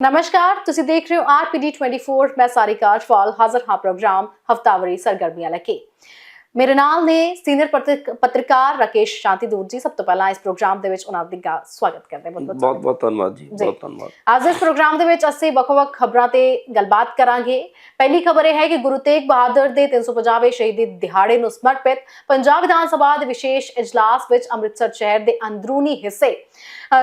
ਨਮਸਕਾਰ, ਤੁਸੀਂ ਦੇਖ ਰਹੇ ਹੋ ਆਰਪੀਡੀ 24 ਮੈਂ ਸਾਰਿਕਾ ਅਟਵਾਲ, ਹਾਜ਼ਰ ਹਾਂ ਪ੍ਰੋਗਰਾਮ ਹਫਤਾਵਾਰੀ ਸਰਗਰਮੀਆਂ ਲੈ ਕੇ। ਮੇਰੇ ਨਾਲ ਨੇ ਸੀਨੀਅਰ ਪੱਤਰ- ਪੱਤਰਕਾਰ ਰਾਕੇਸ਼ ਸ਼ਾਂਤੀ ਦੂਰ ਜੀ। ਸਭ ਤੋਂ ਪਹਿਲਾਂ ਇਸ ਪ੍ਰੋਗਰਾਮ ਦੇ ਵਿੱਚ ਉਹਨਾਂ ਦਾ ਸਵਾਗਤ ਕਰਦੇ ਹਾਂ। ਬਹੁਤ ਬਹੁਤ ਧੰਨਵਾਦ ਜੀ। ਬਹੁਤ ਧੰਨਵਾਦ। ਅੱਜ ਇਸ ਪ੍ਰੋਗਰਾਮ ਦੇ ਵਿੱਚ ਅਸੀਂ ਵੱਖ-ਵੱਖ ਖਬਰਾਂ ਤੇ ਗੱਲਬਾਤ ਕਰਾਂਗੇ। ਪਹਿਲੀ ਖਬਰ ਇਹ ਹੈ ਕਿ ਗੁਰੂ ਤੇਗ ਬਹਾਦਰ ਦੇ 350ਵੇਂ ਸ਼ਹੀਦੀ ਦਿਹਾੜੇ ਨੂੰ ਸਮਰਪਿਤ ਪੰਜਾਬ ਵਿਧਾਨ ਸਭਾ ਦੇ ਵਿਸ਼ੇਸ਼ ਇਜਲਾਸ ਵਿੱਚ ਅੰਮ੍ਰਿਤਸਰ ਸ਼ਹਿਰ ਦੇ ਅੰਦਰੂਨੀ ਹਿੱਸੇ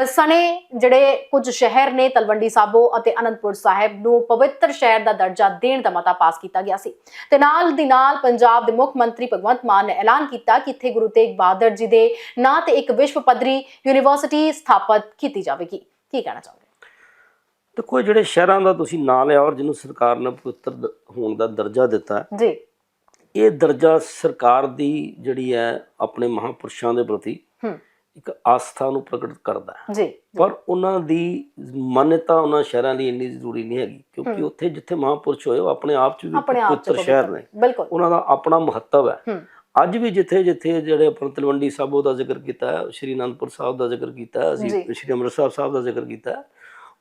ਸਣੇ ਜਿਹੜੇ ਕੁਝ ਸ਼ਹਿਰ ਨੇ ਤਲਵੰਡੀ ਸਾਬੋ ਅਤੇ ਅਨੰਦਪੁਰ ਸਾਹਿਬ ਨੂੰ ਪਵਿੱਤਰ ਸ਼ਹਿਰ ਦਾ ਦਰਜਾ ਦੇਣ ਦਾ ਮਤਾ ਪਾਸ ਕੀਤਾ ਗਿਆ ਸੀ। ਤੇ ਨਾਲ ਦੀ ਨਾਲ ਪੰਜਾਬ ਦੇ ਮੁੱਖ ਮੰਤਰੀ ਭਗਵੰਤ ਮਾਨ ਨੇ ਐਲਾਨ ਕੀਤਾ ਕਿ ਇੱਥੇ ਗੁਰੂ ਤੇਗ ਬਹਾਦਰ ਜੀ ਦੇ ਨਾਂ ਤੇ ਇੱਕ ਵਿਸ਼ਵ ਪੱਧਰੀ ਯੂਨੀਵਰਸਿਟੀ ਸਥਾਪਿਤ ਕੀਤੀ ਜਾਵੇਗੀ। ਕੀ ਕਹਿਣਾ ਚਾਹੋਗੇ? ਦੇਖੋ ਜਿਹੜੇ ਸ਼ਹਿਰਾਂ ਦਾ ਤੁਸੀਂ ਨਾਂ ਲਿਆ ਔਰ ਜਿਹਨੂੰ ਸਰਕਾਰ ਨੇ ਪਵਿੱਤਰ ਹੋਣ ਦਾ ਦਰਜਾ ਦਿੱਤਾ ਜੀ। ਇਹ ਦਰਜਾ ਸਰਕਾਰ ਦੀ ਜਿਹੜੀ ਹੈ ਆਪਣੇ ਮਹਾਪੁਰਸ਼ਾਂ ਦੇ ਪ੍ਰਤੀ ਹੂੰ। ਇੱਕ ਆਸਥਾ ਨੂੰ ਪ੍ਰਗਟ ਕਰਦਾ ਹੈ। ਜੀ। ਪਰ ਉਹਨਾਂ ਦੀ ਮਾਨਤਾ ਉਹਨਾਂ ਸ਼ਹਿਰਾਂ ਲਈ ਇੰਨੀ ਜ਼ਰੂਰੀ ਨਹੀਂ ਹੈਗੀ ਕਿਉਂਕਿ। ਉੱਥੇ ਜਿੱਥੇ ਮਹਾਪੁਰਸ਼ ਹੋਏ ਉਹ ਆਪਣੇ ਆਪ ਚ ਵੀ ਆਪਣੇ ਪਵਿੱਤਰ ਸ਼ਹਿਰ ਨੇ। ਉਹਨਾਂ ਦਾ ਆਪਣਾ ਮਹੱਤਵ ਹੈ। ਅੱਜ ਵੀ ਜਿੱਥੇ ਜਿੱਥੇ ਜਿਹੜੇ ਆਪਾਂ ਤਲਵੰਡੀ ਸਾਬੋ ਦਾ ਜ਼ਿਕਰ ਕੀਤਾ ਹੈ ਸ਼੍ਰੀ ਅਨੰਦਪੁਰ ਸਾਹਿਬ ਦਾ ਜ਼ਿਕਰ ਕੀਤਾ ਹੈ ਅਸੀਂ। ਸ਼੍ਰੀ ਅੰਮ੍ਰਿਤਸਰ ਸਾਹਿਬ ਦਾ ਜ਼ਿਕਰ ਕੀਤਾ ਹੈ।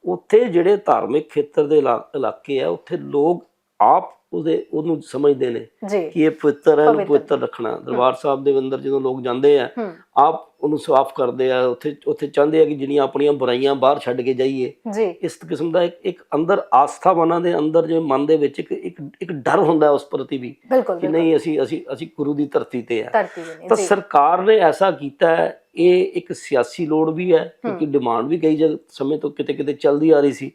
ਉੱਥੇ ਜਿਹੜੇ ਧਾਰਮਿਕ ਖੇਤਰ ਦੇ ਇਲਾ- ਇਲਾਕੇ ਆ ਉੱਥੇ ਲੋਕ ਆਪ ਉਹਦੇ ਉਹਨੂੰ ਸਮਝਦੇ ਨੇ ਕਿ ਇਹ ਪਵਿੱਤਰ ਹੈ ਇਹਨੂੰ ਪਵਿੱਤਰ। ਰੱਖਣਾ। ਦਰਬਾਰ ਸਾਹਿਬ ਦੇ ਅੰਦਰ ਜਦੋਂ ਲੋਕ ਜਾਂਦੇ ਆ ਆਪ ਉਹਨੂੰ ਸਾਫ਼ ਕਰਦੇ ਆ ਉੱਥੇ ਉੱਥੇ ਚਾਹੁੰਦੇ ਆ ਕਿ ਜਿਹੜੀਆਂ ਆਪਣੀਆਂ ਬੁਰਾਈਆਂ ਬਾਹਰ ਛੱਡ ਕੇ ਜਾਈਏ। ਇਸ ਕਿਸਮ ਦਾ ਇੱਕ ਇੱਕ ਅੰਦਰ ਆਸਥਾ ਮਨਾਂ ਦੇ ਅੰਦਰ ਜੇ ਮਨ ਦੇ ਵਿੱਚ ਇੱਕ ਇੱਕ ਇੱਕ ਡਰ ਹੁੰਦਾ ਉਸ ਪ੍ਰਤੀ ਵੀ ਕਿ ਨਹੀਂ ਅਸੀਂ ਅਸੀਂ ਅਸੀਂ ਗੁਰੂ ਦੀ ਧਰਤੀ ਤੇ ਆ। ਤਾਂ ਸਰਕਾਰ ਨੇ ਐਸਾ ਕੀਤਾ ਹੈ ਇਹ ਇੱਕ ਸਿਆਸੀ ਲੋੜ ਵੀ ਹੈ ਕਿਉਂਕਿ ਡਿਮਾਂਡ ਵੀ ਕਈ ਸਮੇਂ ਤੋਂ ਕਿਤੇ ਕਿਤੇ ਚੱਲਦੀ ਆ ਰਹੀ ਸੀ।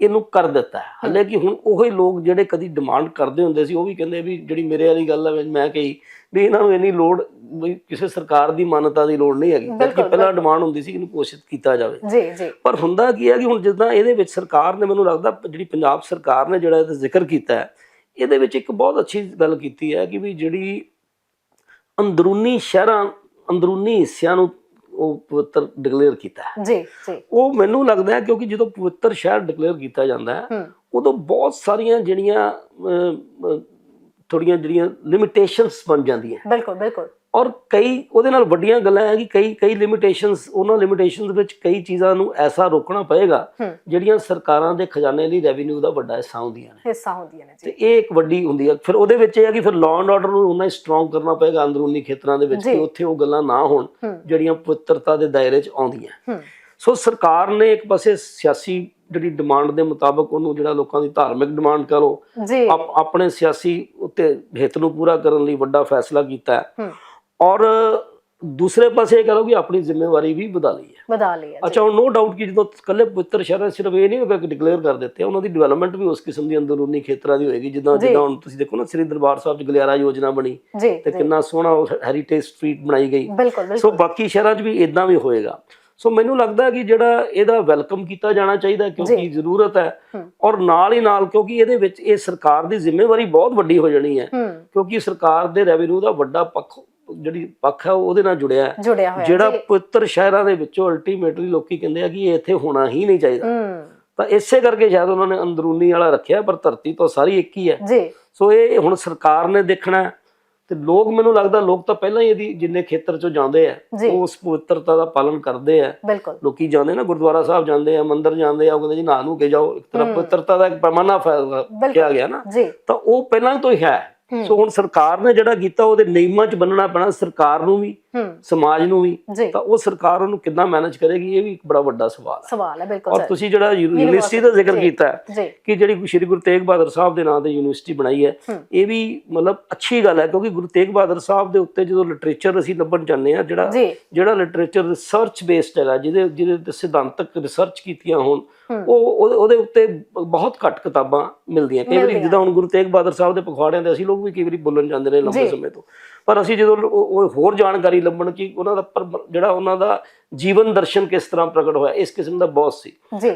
ਇਹਨੂੰ ਕਰ ਦਿੱਤਾ ਹੈ। ਹਾਲੇ ਕਿ ਹੁਣ ਉਹੀ ਲੋਕ ਜਿਹੜੇ ਕਦੀ ਡਿਮਾਂਡ ਕਰਦੇ ਹੁੰਦੇ ਸੀ ਉਹ ਵੀ ਕਹਿੰਦੇ ਵੀ ਜਿਹੜੀ ਮੇਰੇ ਵਾਲੀ ਗੱਲ ਹੈ ਮੈਂ ਕਹੀ ਵੀ ਇਹਨਾਂ ਨੂੰ ਇੰਨੀ ਲੋੜ ਵੀ ਕਿਸੇ ਸਰਕਾਰ ਦੀ ਮਾਨਤਾ ਦੀ ਲੋੜ ਨਹੀਂ ਹੈਗੀ ਬਲਕਿ ਪਹਿਲਾਂ ਡਿਮਾਂਡ ਹੁੰਦੀ ਸੀ ਕਿ ਇਹਨੂੰ ਘੋਸ਼ਿਤ ਕੀਤਾ ਜਾਵੇ। ਜੀ ਜੀ। ਪਰ ਹੁੰਦਾ ਕੀ ਹੈ ਕਿ ਹੁਣ ਜਿੱਦਾਂ ਇਹਦੇ ਵਿੱਚ ਸਰਕਾਰ ਨੇ ਮੈਨੂੰ ਲੱਗਦਾ ਜਿਹੜੀ ਪੰਜਾਬ ਸਰਕਾਰ ਨੇ ਜਿਹੜਾ ਇਹਦਾ ਜ਼ਿਕਰ ਕੀਤਾ ਹੈ ਇਹਦੇ ਵਿੱਚ ਇੱਕ ਬਹੁਤ ਅੱਛੀ ਗੱਲ ਕੀਤੀ ਹੈ ਕਿ ਵੀ ਜਿਹੜੀ ਅੰਦਰੂਨੀ ਸ਼ਹਿਰਾਂ ਅੰਦਰੂਨੀ ਹਿੱਸਿਆਂ ਨੂੰ ਉਹ ਪਵਿੱਤਰ ਡਿਕਲੇਅਰ ਕੀਤਾ ਹੈ। ਜੀ ਜੀ। ਉਹ ਮੈਨੂੰ ਲੱਗਦਾ ਹੈ ਕਿਉਂਕਿ ਜਦੋਂ ਪਵਿੱਤਰ ਸ਼ਹਿਰ ਡਿਕਲੇਅਰ ਕੀਤਾ ਜਾਂਦਾ ਹੈ ਉਦੋਂ ਬਹੁਤ ਸਾਰੀਆਂ ਜਿਹੜੀਆਂ ਥੋੜੀਆਂ ਜਿਹੜੀਆਂ ਲਿਮਿਟੇਸ਼ਨਸ ਬਣ ਜਾਂਦੀਆਂ ਬਿਲਕੁਲ ਬਿਲਕੁਲ। ਔਰ ਕਈ ਉਹਦੇ ਨਾਲ ਵੱਡੀਆਂ ਗੱਲਾਂ ਹੈ ਕਿ ਕਈ ਕਈ ਲਿਮਿਟੇਸ਼ਨਸ ਉਹਨਾਂ ਲਿਮਿਟੇਸ਼ਨਸ ਵਿੱਚ ਕਈ ਚੀਜ਼ਾਂ ਨੂੰ ਐਸਾ ਰੋਕਣਾ ਪਏਗਾ ਜਿਹੜੀਆਂ ਸਰਕਾਰਾਂ ਦੇ ਖਜ਼ਾਨੇ ਲਈ ਰੈਵਨਿਊ ਦਾ ਵੱਡਾ ਹਿੱਸਾ ਹੁੰਦੀਆਂ ਨੇ। ਹਿੱਸਾ ਹੁੰਦੀਆਂ ਨੇ ਤੇ ਜੀ ਇਹ ਇੱਕ ਵੱਡੀ ਹੁੰਦੀ ਹੈ ਫਿਰ ਉਹਦੇ ਵਿੱਚ ਇਹ ਹੈ ਕਿ ਫਿਰ ਲਾਅ ਐਂਡ ਆਰਡਰ ਨੂੰ ਉਹਨਾਂ ਹੀ ਸਟਰੋਂਗ ਕਰਨਾ ਪਏਗਾ ਅੰਦਰੂਨੀ ਖੇਤਰਾਂ ਦੇ ਵਿੱਚ। ਕਿ ਉੱਥੇ ਉਹ ਗੱਲਾਂ ਨਾ ਹੋਣ ਜਿਹੜੀਆਂ ਪਵਿੱਤਰਤਾ ਦੇ ਦਾਇਰੇ 'ਚ ਆਉਂਦੀਆਂ। ਸੋ ਸਰਕਾਰ ਨੇ ਇੱਕ ਪਾਸੇ ਸਿਆਸੀ ਜਿਹੜੀ ਡਿਮਾਂਡ ਦੇ ਮੁਤਾਬਕ ਉਹਨੂੰ ਜਿਹੜਾ ਲੋਕਾਂ ਦੀ ਧਾਰਮਿਕ ਡਿਮਾਂਡ ਕਰੋ ਆਪਣੇ ਸਿਆਸੀ ਉੱਤੇ ਹਿੱਤ ਨੂੰ ਪੂਰਾ ਕਰਨ ਲਈ ਵੱਡਾ ਫੈਸਲਾ ਕੀਤਾ ਹੂੰ। ਔਰ ਦੂਸਰੇ ਪਾਸੇ ਇਹ ਕਹ ਕਿ ਆਪਣੀ ਜ਼ਿੰਮੇਵਾਰੀ ਵੀ ਵਧਾ ਲਈ ਹੈ। ਵਧਾ ਲਿਆ ਜੀ ਅੱਛਾ ਹੁਣ ਨੋ ਡਾਊਟ ਕਿ ਜਦੋਂ ਕੱਲੇ ਪਵਿੱਤਰ ਸ਼ਹਿਰਾਂ ਸਿਰਫ ਇਹ ਨਹੀਂ ਹੋਗਾ ਕਿ ਡਿਕਲੇਅਰ ਕਰ ਦਿੱਤੇ ਉਹਨਾਂ ਦੀ ਡਿਵੈਲਪਮੈਂਟ ਵੀ ਉਸ ਕਿਸਮ ਦੀ ਅੰਦਰੂਨੀ ਖੇਤਰਾਂ ਦੀ ਹੋਏਗੀ। ਜਿੱਦਾਂ। ਜਿੱਦਾਂ ਹੁਣ ਤੁਸੀਂ ਦੇਖੋ ਨਾ ਸ੍ਰੀ ਦਰਬਾਰ ਸਾਹਿਬ 'ਚ ਗਲਿਆਰਾ ਯੋਜਨਾ ਬਣੀ ਤੇ ਕਿੰਨਾ ਸੋਹਣਾ ਹੈਰੀਟੇਜ ਸਟਰੀਟ ਬਣਾਈ ਗਈ। ਸੋ ਬਾਕੀ ਸ਼ਹਿਰਾਂ 'ਚ ਵੀ ਇਦਾਂ ਵੀ ਹੋਏਗਾ। ਸੋ ਮੈਨੂੰ ਲੱਗਦਾ ਹੈ ਕਿ ਜਿਹੜਾ ਇਹਦਾ ਵੈਲਕਮ ਕੀਤਾ ਜਾਣਾ ਚਾਹੀਦਾ ਕਿਉਂਕਿ ਜ਼ਰੂਰਤ ਹੈ ਹੂੰ। ਔਰ ਨਾਲ ਹੀ ਨਾਲ ਕਿਉਂਕਿ ਇਹਦੇ ਵਿੱਚ ਇਹ ਸਰਕਾਰ ਦੀ ਜ਼ਿੰਮੇਵਾਰੀ ਬਹੁਤ ਵੱਡੀ ਹੋ ਜਾਣੀ ਹੈ। ਹੂੰ। ਕਿਉਂਕਿ ਸਰਕਾਰ ਦੇ ਰੈਵਨਿਊ ਦਾ ਵੱਡਾ ਪੱਖ ਜਿਹੜੀ ਪੱਖ ਹੈ ਉਹ ਉਹਦੇ ਨਾਲ ਜੁੜਿਆ ਜੁੜਿਆ ਹੋਇਆ ਜਿਹੜਾ ਪਵਿੱਤਰ ਸ਼ਹਿਰਾਂ ਦੇ ਵਿੱਚੋਂ ਅਲਟੀਮੇਟਲੀ ਲੋਕੀ ਕਹਿੰਦੇ ਆ ਕਿ ਇਹ ਇੱਥੇ ਹੋਣਾ ਹੀ ਨਹੀਂ ਚਾਹੀਦਾ। ਤਾਂ ਇਸੇ ਕਰਕੇ ਸ਼ਾਇਦ ਉਹਨਾਂ ਨੇ ਅੰਦਰੂਨੀ ਵਾਲਾ ਰੱਖਿਆ ਪਰ ਧਰਤੀ ਤੋਂ ਸਾਰੀ ਇੱਕ ਹੀ ਹੈ। ਜੀ। ਸੋ ਇਹ ਹੁਣ ਸਰਕਾਰ ਨੇ ਦੇਖਣਾ ਤੇ ਲੋਕ ਮੈਨੂੰ ਲੱਗਦਾ ਲੋਕ ਤਾਂ ਪਹਿਲਾਂ ਹੀ ਇਹਦੀ ਜਿੰਨੇ ਖੇਤਰ ਚੋਂ ਜਾਂਦੇ ਆ ਉਸ ਪਵਿੱਤਰਤਾ ਦਾ ਪਾਲਨ ਕਰਦੇ ਆ। ਲੋਕੀ ਜਾਂਦੇ ਨਾ ਗੁਰਦੁਆਰਾ ਸਾਹਿਬ ਜਾਂਦੇ ਆ ਮੰਦਿਰ ਜਾਂਦੇ ਆ ਉਹ ਕਹਿੰਦੇ ਜੀ ਨਹਾ ਨੂੰ ਕੇ ਜਾਓ। ਇੱਕ ਤਰ੍ਹਾਂ। ਪਵਿੱਤਰਤਾ ਦਾ ਇੱਕ ਪੈਮਾਨਾ ਫੈ- ਕਿਹਾ ਗਿਆ ਨਾ। ਤਾਂ ਉਹ ਪਹਿਲਾਂ ਤੋਂ ਹੈ ਹੂੰ। ਸੋ ਹੁਣ ਸਰਕਾਰ ਨੇ ਜਿਹੜਾ ਕੀਤਾ ਉਹਦੇ ਨਿਯਮਾਂ 'ਚ ਬੰਨਣਾ ਪੈਣਾ ਸਰਕਾਰ ਨੂੰ ਵੀ। ਸਮਾਜ ਨੂੰ ਵੀ ਤਾਂ ਉਹ ਸਰਕਾਰ ਉਹਨੂੰ ਕਿੱਦਾਂ ਮੈਨੇਜ ਕਰੇਗੀ ਇਹ ਵੀ ਇੱਕ ਬੜਾ ਵੱਡਾ ਸਵਾਲ ਹੈ ਸਵਾਲ ਹੈ ਬਿਲਕੁਲ ਔਰ ਤੁਸੀਂ ਜਿਹੜਾ ਯੂਨੀਵਰਸਿਟੀ ਦਾ ਜ਼ਿਕਰ। ਕੀਤਾ ਕਿ ਜਿਹੜੀ ਸ਼੍ਰੀ ਗੁਰੂ ਤੇਗ ਬਹਾਦਰ ਸਾਹਿਬ ਦੇ ਨਾਂ ਤੇ ਯੂਨੀਵਰਸਿਟੀ ਬਣਾਈ ਹੈ। ਇਹ ਵੀ ਮਤਲਬ ਅੱਛੀ ਗੱਲ ਹੈ ਕਿਉਂਕਿ ਗੁਰੂ ਤੇਗ ਬਹਾਦਰ ਸਾਹਿਬ ਦੇ ਉੱਤੇ ਜਦੋਂ ਲਿਟਰੇਚਰ ਅਸੀਂ ਲੱਭਣ ਜਾਂਦੇ ਆ ਜਿਹੜਾ ਜਿਹੜਾ ਲਿਟਰੇਚਰ ਰਿਸਰਚ ਬੇਸਡ ਹੈਗਾ ਜਿਹਦੇ ਜਿਹਦੇ ਤੇ ਸਿਧਾਂਤਕ ਰਿਸਰਚ ਕੀਤੀਆਂ ਹੋਣ। ਉਹ ਉਹਦੇ- ਉੱਤੇ ਬਹੁਤ ਘੱਟ ਕਿਤਾਬਾਂ ਮਿਲਦੀਆਂ ਕਈ ਵਾਰੀ। ਜਿੱਦਾਂ ਹੁਣ ਗੁਰੂ ਤੇਗ ਬਹਾਦਰ ਸਾਹਿਬ ਦੇ ਪਖਵਾੜਿਆਂ ਦੇ ਅਸੀਂ ਲੋਕ ਵੀ ਕਈ ਵਾਰੀ ਬੋਲਣ ਜਾਂਦੇ ਨੇ ਲੰਬੇ। ਸਮੇਂ ਤੋਂ ਪਰ ਅਸੀਂ ਜਦੋਂ ਉਹ ਹੋਰ ਜਾਣਕਾਰੀ ਲੱਭਣ ਕਿ ਉਹਨਾਂ ਦਾ ਜਿਹੜਾ ਉਹਨਾਂ ਦਾ ਜੀਵਨ ਦਰਸ਼ਨ ਕਿਸ ਤਰ੍ਹਾਂ ਪ੍ਰਗਟ ਹੋਇਆ ਇਸ ਕਿਸਮ ਦਾ ਬਹੁਤ ਸੀ।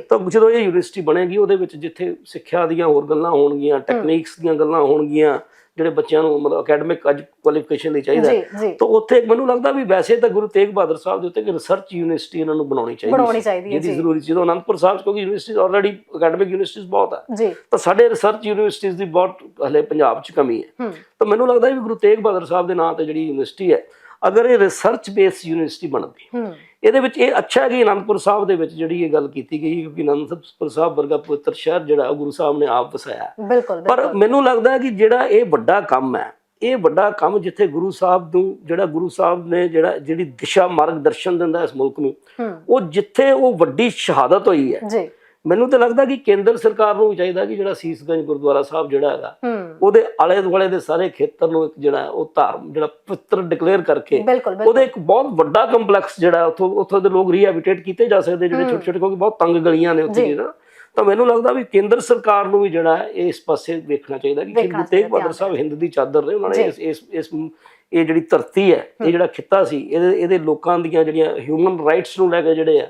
ਤਾਂ ਜਦੋਂ ਇਹ ਯੂਨੀਵਰਸਿਟੀ ਬਣੇਗੀ ਉਹਦੇ ਵਿੱਚ ਜਿੱਥੇ ਸਿੱਖਿਆ ਦੀਆਂ ਹੋਰ ਗੱਲਾਂ ਹੋਣਗੀਆਂ ਟੈਕਨੀਕਸ ਦੀਆਂ ਗੱਲਾਂ ਹੋਣਗੀਆਂ ਜਿਹੜੇ ਬੱਚਿਆਂ ਨੂੰ ਮਤਲਬ ਅਕੈਡਮਿਕ ਅੱਜ ਕੁਆਲੀਫਿਕੇਸ਼ਨ ਲਈ ਚਾਹੀਦਾ ਤਾਂ ਉੱਥੇ ਇੱਕ ਮੈਨੂੰ ਲੱਗਦਾ ਵੀ ਵੈਸੇ ਤਾਂ ਗੁਰੂ ਤੇਗ ਬਹਾਦਰ ਸਾਹਿਬ ਦੇ ਉੱਤੇ ਇੱਕ ਰਿਸਰਚ ਯੂਨੀਵਰਸਿਟੀ ਇਹਨਾਂ ਨੂੰ ਬਣਾਉਣੀ ਚਾਹੀਦੀ ਬਣਾਉਣੀ। ਚਾਹੀਦੀ ਹੈ ਜੀ। ਜ਼ਰੂਰੀ ਸੀ ਜਦੋਂ ਅਨੰਦਪੁਰ ਸਾਹਿਬ ਕਿਉਂਕਿ ਯੂਨੀਵਰਸਿਟੀ ਆਲਰੇਡੀ ਅਕੈਡਮਿਕ ਯੂਨੀਵਰਸਿਟੀਜ਼ ਬਹੁਤ ਜੀ। ਤਾਂ ਸਾਡੇ ਰਿਸਰਚ ਯੂਨੀਵਰਸਿਟੀਜ਼ ਦੀ ਬਹੁਤ ਹਲੇ ਪੰਜਾਬ 'ਚ ਕਮੀ ਹੈ। ਤਾਂ ਮੈਨੂੰ ਲੱਗਦਾ ਵੀ ਗੁਰੂ ਤੇਗ ਬਹਾਦਰ ਸਾਹਿਬ ਦੇ ਨਾਂ ਤੇ ਜਿਹੜੀ ਯੂਨੀਵਰਸਿਟੀ ਹੈ ਅਗਰ ਇਹ ਰਿਸਰਚ ਬੇਸ ਯੂਨੀਵਰਸਿਟੀ ਬਣਦੀ ਹੂੰ। ਇਹਦੇ ਵਿੱਚ ਇਹ ਅੱਛਾ ਹੈ ਕਿ ਅਨੰਦਪੁਰ ਸਾਹਿਬ ਦੇ ਵਿੱਚ ਜਿਹੜੀ ਇਹ ਗੱਲ ਕੀਤੀ ਗਈ ਕਿਉਂਕਿ ਅਨੰਦਪੁਰ ਸਾਹਿਬ ਵਰਗਾ ਪਵਿੱਤਰ ਸ਼ਹਿਰ ਜਿਹੜਾ ਗੁਰੂ ਸਾਹਿਬ ਨੇ ਆਪ ਵਸਾਇਆ ਪਰ ਮੈਨੂੰ ਲੱਗਦਾ ਹੈ ਕਿ ਜਿਹੜਾ ਇਹ ਵੱਡਾ ਕੰਮ ਹੈ ਇਹ ਵੱਡਾ ਕੰਮ ਜਿੱਥੇ ਗੁਰੂ ਸਾਹਿਬ ਨੂੰ ਜਿਹੜਾ ਗੁਰੂ ਸਾਹਿਬ ਨੇ ਜਿਹੜਾ ਜਿਹੜੀ ਦਿਸ਼ਾ ਮਾਰਗਦਰਸ਼ਨ ਦਿੰਦਾ ਇਸ ਮੁਲਕ ਨੂੰ ਉਹ ਜਿੱਥੇ ਉਹ ਵੱਡੀ ਸ਼ਹਾਦਤ ਹੋਈ ਹੈ। ਜੀ। ਮੈਨੂੰ ਤਾਂ ਲੱਗਦਾ ਕਿ ਕੇਂਦਰ ਸਰਕਾਰ ਨੂੰ ਚਾਹੀਦਾ ਕਿ ਜਿਹੜਾ ਸੀਸਗੰਜ ਗੁਰਦੁਆਰਾ ਸਾਹਿਬ ਜਿਹੜਾ ਹੈਗਾ ਉਹਦੇ ਆਲੇ ਦੁਆਲੇ ਦੇ ਸਾਰੇ ਖੇਤਰ ਨੂੰ ਇੱਕ ਜਿਹੜਾ ਉਹ ਧਰਮ ਜਿਹੜਾ ਪਵਿੱਤਰ ਡਿਕਲੇਅਰ ਕਰਕੇ ਉਹਦੇ ਇੱਕ ਬਹੁਤ ਵੱਡਾ ਕੰਪਲੈਕਸ ਜਿਹੜਾ ਉੱਥੋਂ ਉੱਥੋਂ ਦੇ ਲੋਕ ਰੀਹੈਬਿਟੇਟ ਕੀਤੇ ਜਾ ਸਕਦੇ ਜਿਹੜੇ ਛੋਟੇ ਛੋਟੇ ਕਿਉਂਕਿ ਬਹੁਤ ਤੰਗ ਗਲੀਆਂ ਨੇ ਉੱਥੇ। ਜਿਹੜਾ ਤਾਂ ਮੈਨੂੰ ਲੱਗਦਾ ਵੀ ਕੇਂਦਰ ਸਰਕਾਰ ਨੂੰ ਵੀ ਜਿਹੜਾ ਇਸ ਪਾਸੇ ਵੇਖਣਾ ਚਾਹੀਦਾ ਕਿ ਗੁਰੂ ਤੇਗ ਬਹਾਦਰ ਸਾਹਿਬ ਹਿੰਦ ਦੀ ਚਾਦਰ ਨੇ ਉਹਨਾਂ ਨੇ ਇਸ ਇਸ ਇਹ ਜਿਹੜੀ ਧਰਤੀ ਹੈ ਇਹ ਜਿਹੜਾ ਖਿੱਤਾ ਸੀ ਇਹਦੇ ਇਹਦੇ ਲੋਕਾਂ ਦੀਆਂ ਜਿਹੜੀਆਂ ਹਿਊਮਨ ਰਾਈਟਸ ਨੂੰ ਲੈ ਕੇ ਜਿਹੜੇ ਆ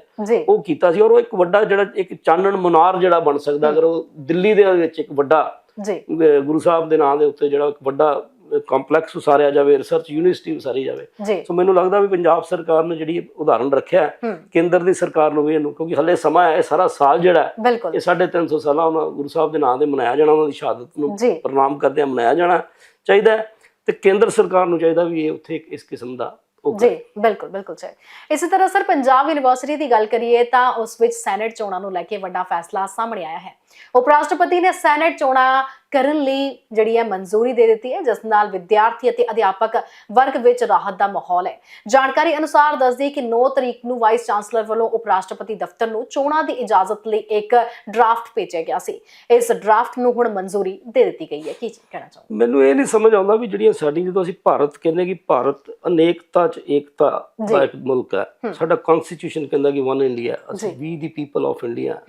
ਉਹ ਕੀਤਾ ਸੀ। ਔਰ ਉਹ ਇੱਕ ਵੱਡਾ ਜਿਹੜਾ ਇੱਕ ਚਾਨਣ ਮਨਾਰ ਜਿਹੜਾ ਬਣ ਸਕਦਾ ਅਗਰ ਉਹ ਦਿੱਲੀ ਦੇ ਵਿੱਚ ਇੱਕ ਵੱਡਾ ਜੀ। ਗੁਰੂ ਸਾਹਿਬ ਦੇ ਨਾਂ ਦੇ ਉੱਤੇ ਜਿਹੜਾ ਇੱਕ ਵੱਡਾ ਕੰਪਲੈਕਸ ਉਸਾਰਿਆ ਜਾਵੇ ਰਿਸਰਚ ਯੂਨੀਵਰਸਿਟੀ ਉਸਾਰੀ ਜਾਵੇ। ਸੋ ਮੈਨੂੰ ਲੱਗਦਾ ਵੀ ਪੰਜਾਬ ਸਰਕਾਰ ਨੇ ਜਿਹੜੀ ਇਹ ਉਦਾਹਰਣ ਰੱਖਿਆ ਕੇਂਦਰ ਦੀ ਸਰਕਾਰ ਨੂੰ ਵੀ ਇਹਨੂੰ ਕਿਉਂਕਿ ਹਲੇ ਸਮਾਂ ਹੈ ਇਹ ਸਾਰਾ ਸਾਲ ਜਿਹੜਾ ਇਹ 350 ਸਾਲਾਂ ਉਹਨਾਂ ਗੁਰੂ ਸਾਹਿਬ ਦੇ ਨਾਂ ਦੇ ਮਨਾਇਆ ਜਾਣਾ ਉਹਨਾਂ ਦੀ ਸ਼ਹਾਦਤ ਨੂੰ ਪ੍ਰਣਾਮ ਕਰਦੇ ਮਨਾਇਆ ਜਾਣਾ ਚਾਹੀਦਾ ਹੈ। ਤੇ ਕੇਂਦਰ ਸਰਕਾਰ ਨੂੰ ਚਾਹੀਦਾ ਵੀ ਇਹ ਉੱਥੇ ਇਸ ਕਿਸਮ ਦਾ ਜੀ ਬਿਲਕੁਲ ਬਿਲਕੁਲ ਸਰ ਇਸੇ ਤਰ੍ਹਾਂ ਸਰ ਪੰਜਾਬ ਯੂਨੀਵਰਸਿਟੀ ਦੀ ਗੱਲ ਕਰੀਏ ਤਾਂ ਉਸ ਵਿੱਚ ਸੈਨੇਟ ਚੋਣਾਂ ਨੂੰ ਲੈ ਕੇ ਵੱਡਾ ਫੈਸਲਾ ਸਾਹਮਣੇ ਆਇਆ ਹੈ। ਉਪ ਰਾਸ਼ਟਰਪਤੀ ਨੇ ਸੈਨੇਟ ਚੋਣਾਂ ਕਰਨ ਲਈ ਜਿਹੜੀ ਹੈ ਮਨਜ਼ੂਰੀ ਦੇ ਦਿੱਤੀ ਹੈ ਜਿਸ ਨਾਲ ਵਿਦਿਆਰਥੀ ਅਤੇ ਅਧਿਆਪਕ ਵਰਗ ਵਿੱਚ ਰਾਹਤ ਦਾ ਮਾਹੌਲ ਹੈ ਜਾਣਕਾਰੀ ਅਨੁਸਾਰ ਦੱਸਦੀ ਕਿ 9 ਤਰੀਕ ਨੂੰ ਵਾਈਸ ਚਾਂਸਲਰ ਵੱਲੋਂ ਉਪ ਰਾਸ਼ਟਰਪਤੀ ਦਫ਼ਤਰ ਨੂੰ ਚੋਣਾਂ ਦੀ ਇਜਾਜ਼ਤ ਲਈ ਇੱਕ ਡਰਾਫਟ ਭੇਜਿਆ ਗਿਆ ਸੀ ਇਸ ਡਰਾਫਟ ਨੂੰ ਹੁਣ ਮਨਜ਼ੂਰੀ ਦੇ ਦਿੱਤੀ ਗਈ ਹੈ ਕੀ ਕਹਿਣਾ ਚਾਹੋ ਮੈਨੂੰ ਇਹ ਨਹੀਂ ਸਮਝ ਆਉਂਦਾ ਵੀ ਜਿਹੜੀਆਂ ਸਾਡੀ ਜਦੋਂ ਅਸੀਂ ਭਾਰਤ ਕਹਿੰਦੇ ਕਿ ਭਾਰਤ ਅਨੇਕਤਾ ਚ ਏਕਤਾ। ਦਾ ਇੱਕ ਮੁਲਕ ਹੈ। ਸਾਡਾ ਕਨਸਟੀਟਿਊਸ਼ਨ ਕਹਿੰਦਾ ਕਿ ਵਨ ਇੰਡੀਆ ਅਸੀਂ। We the people of India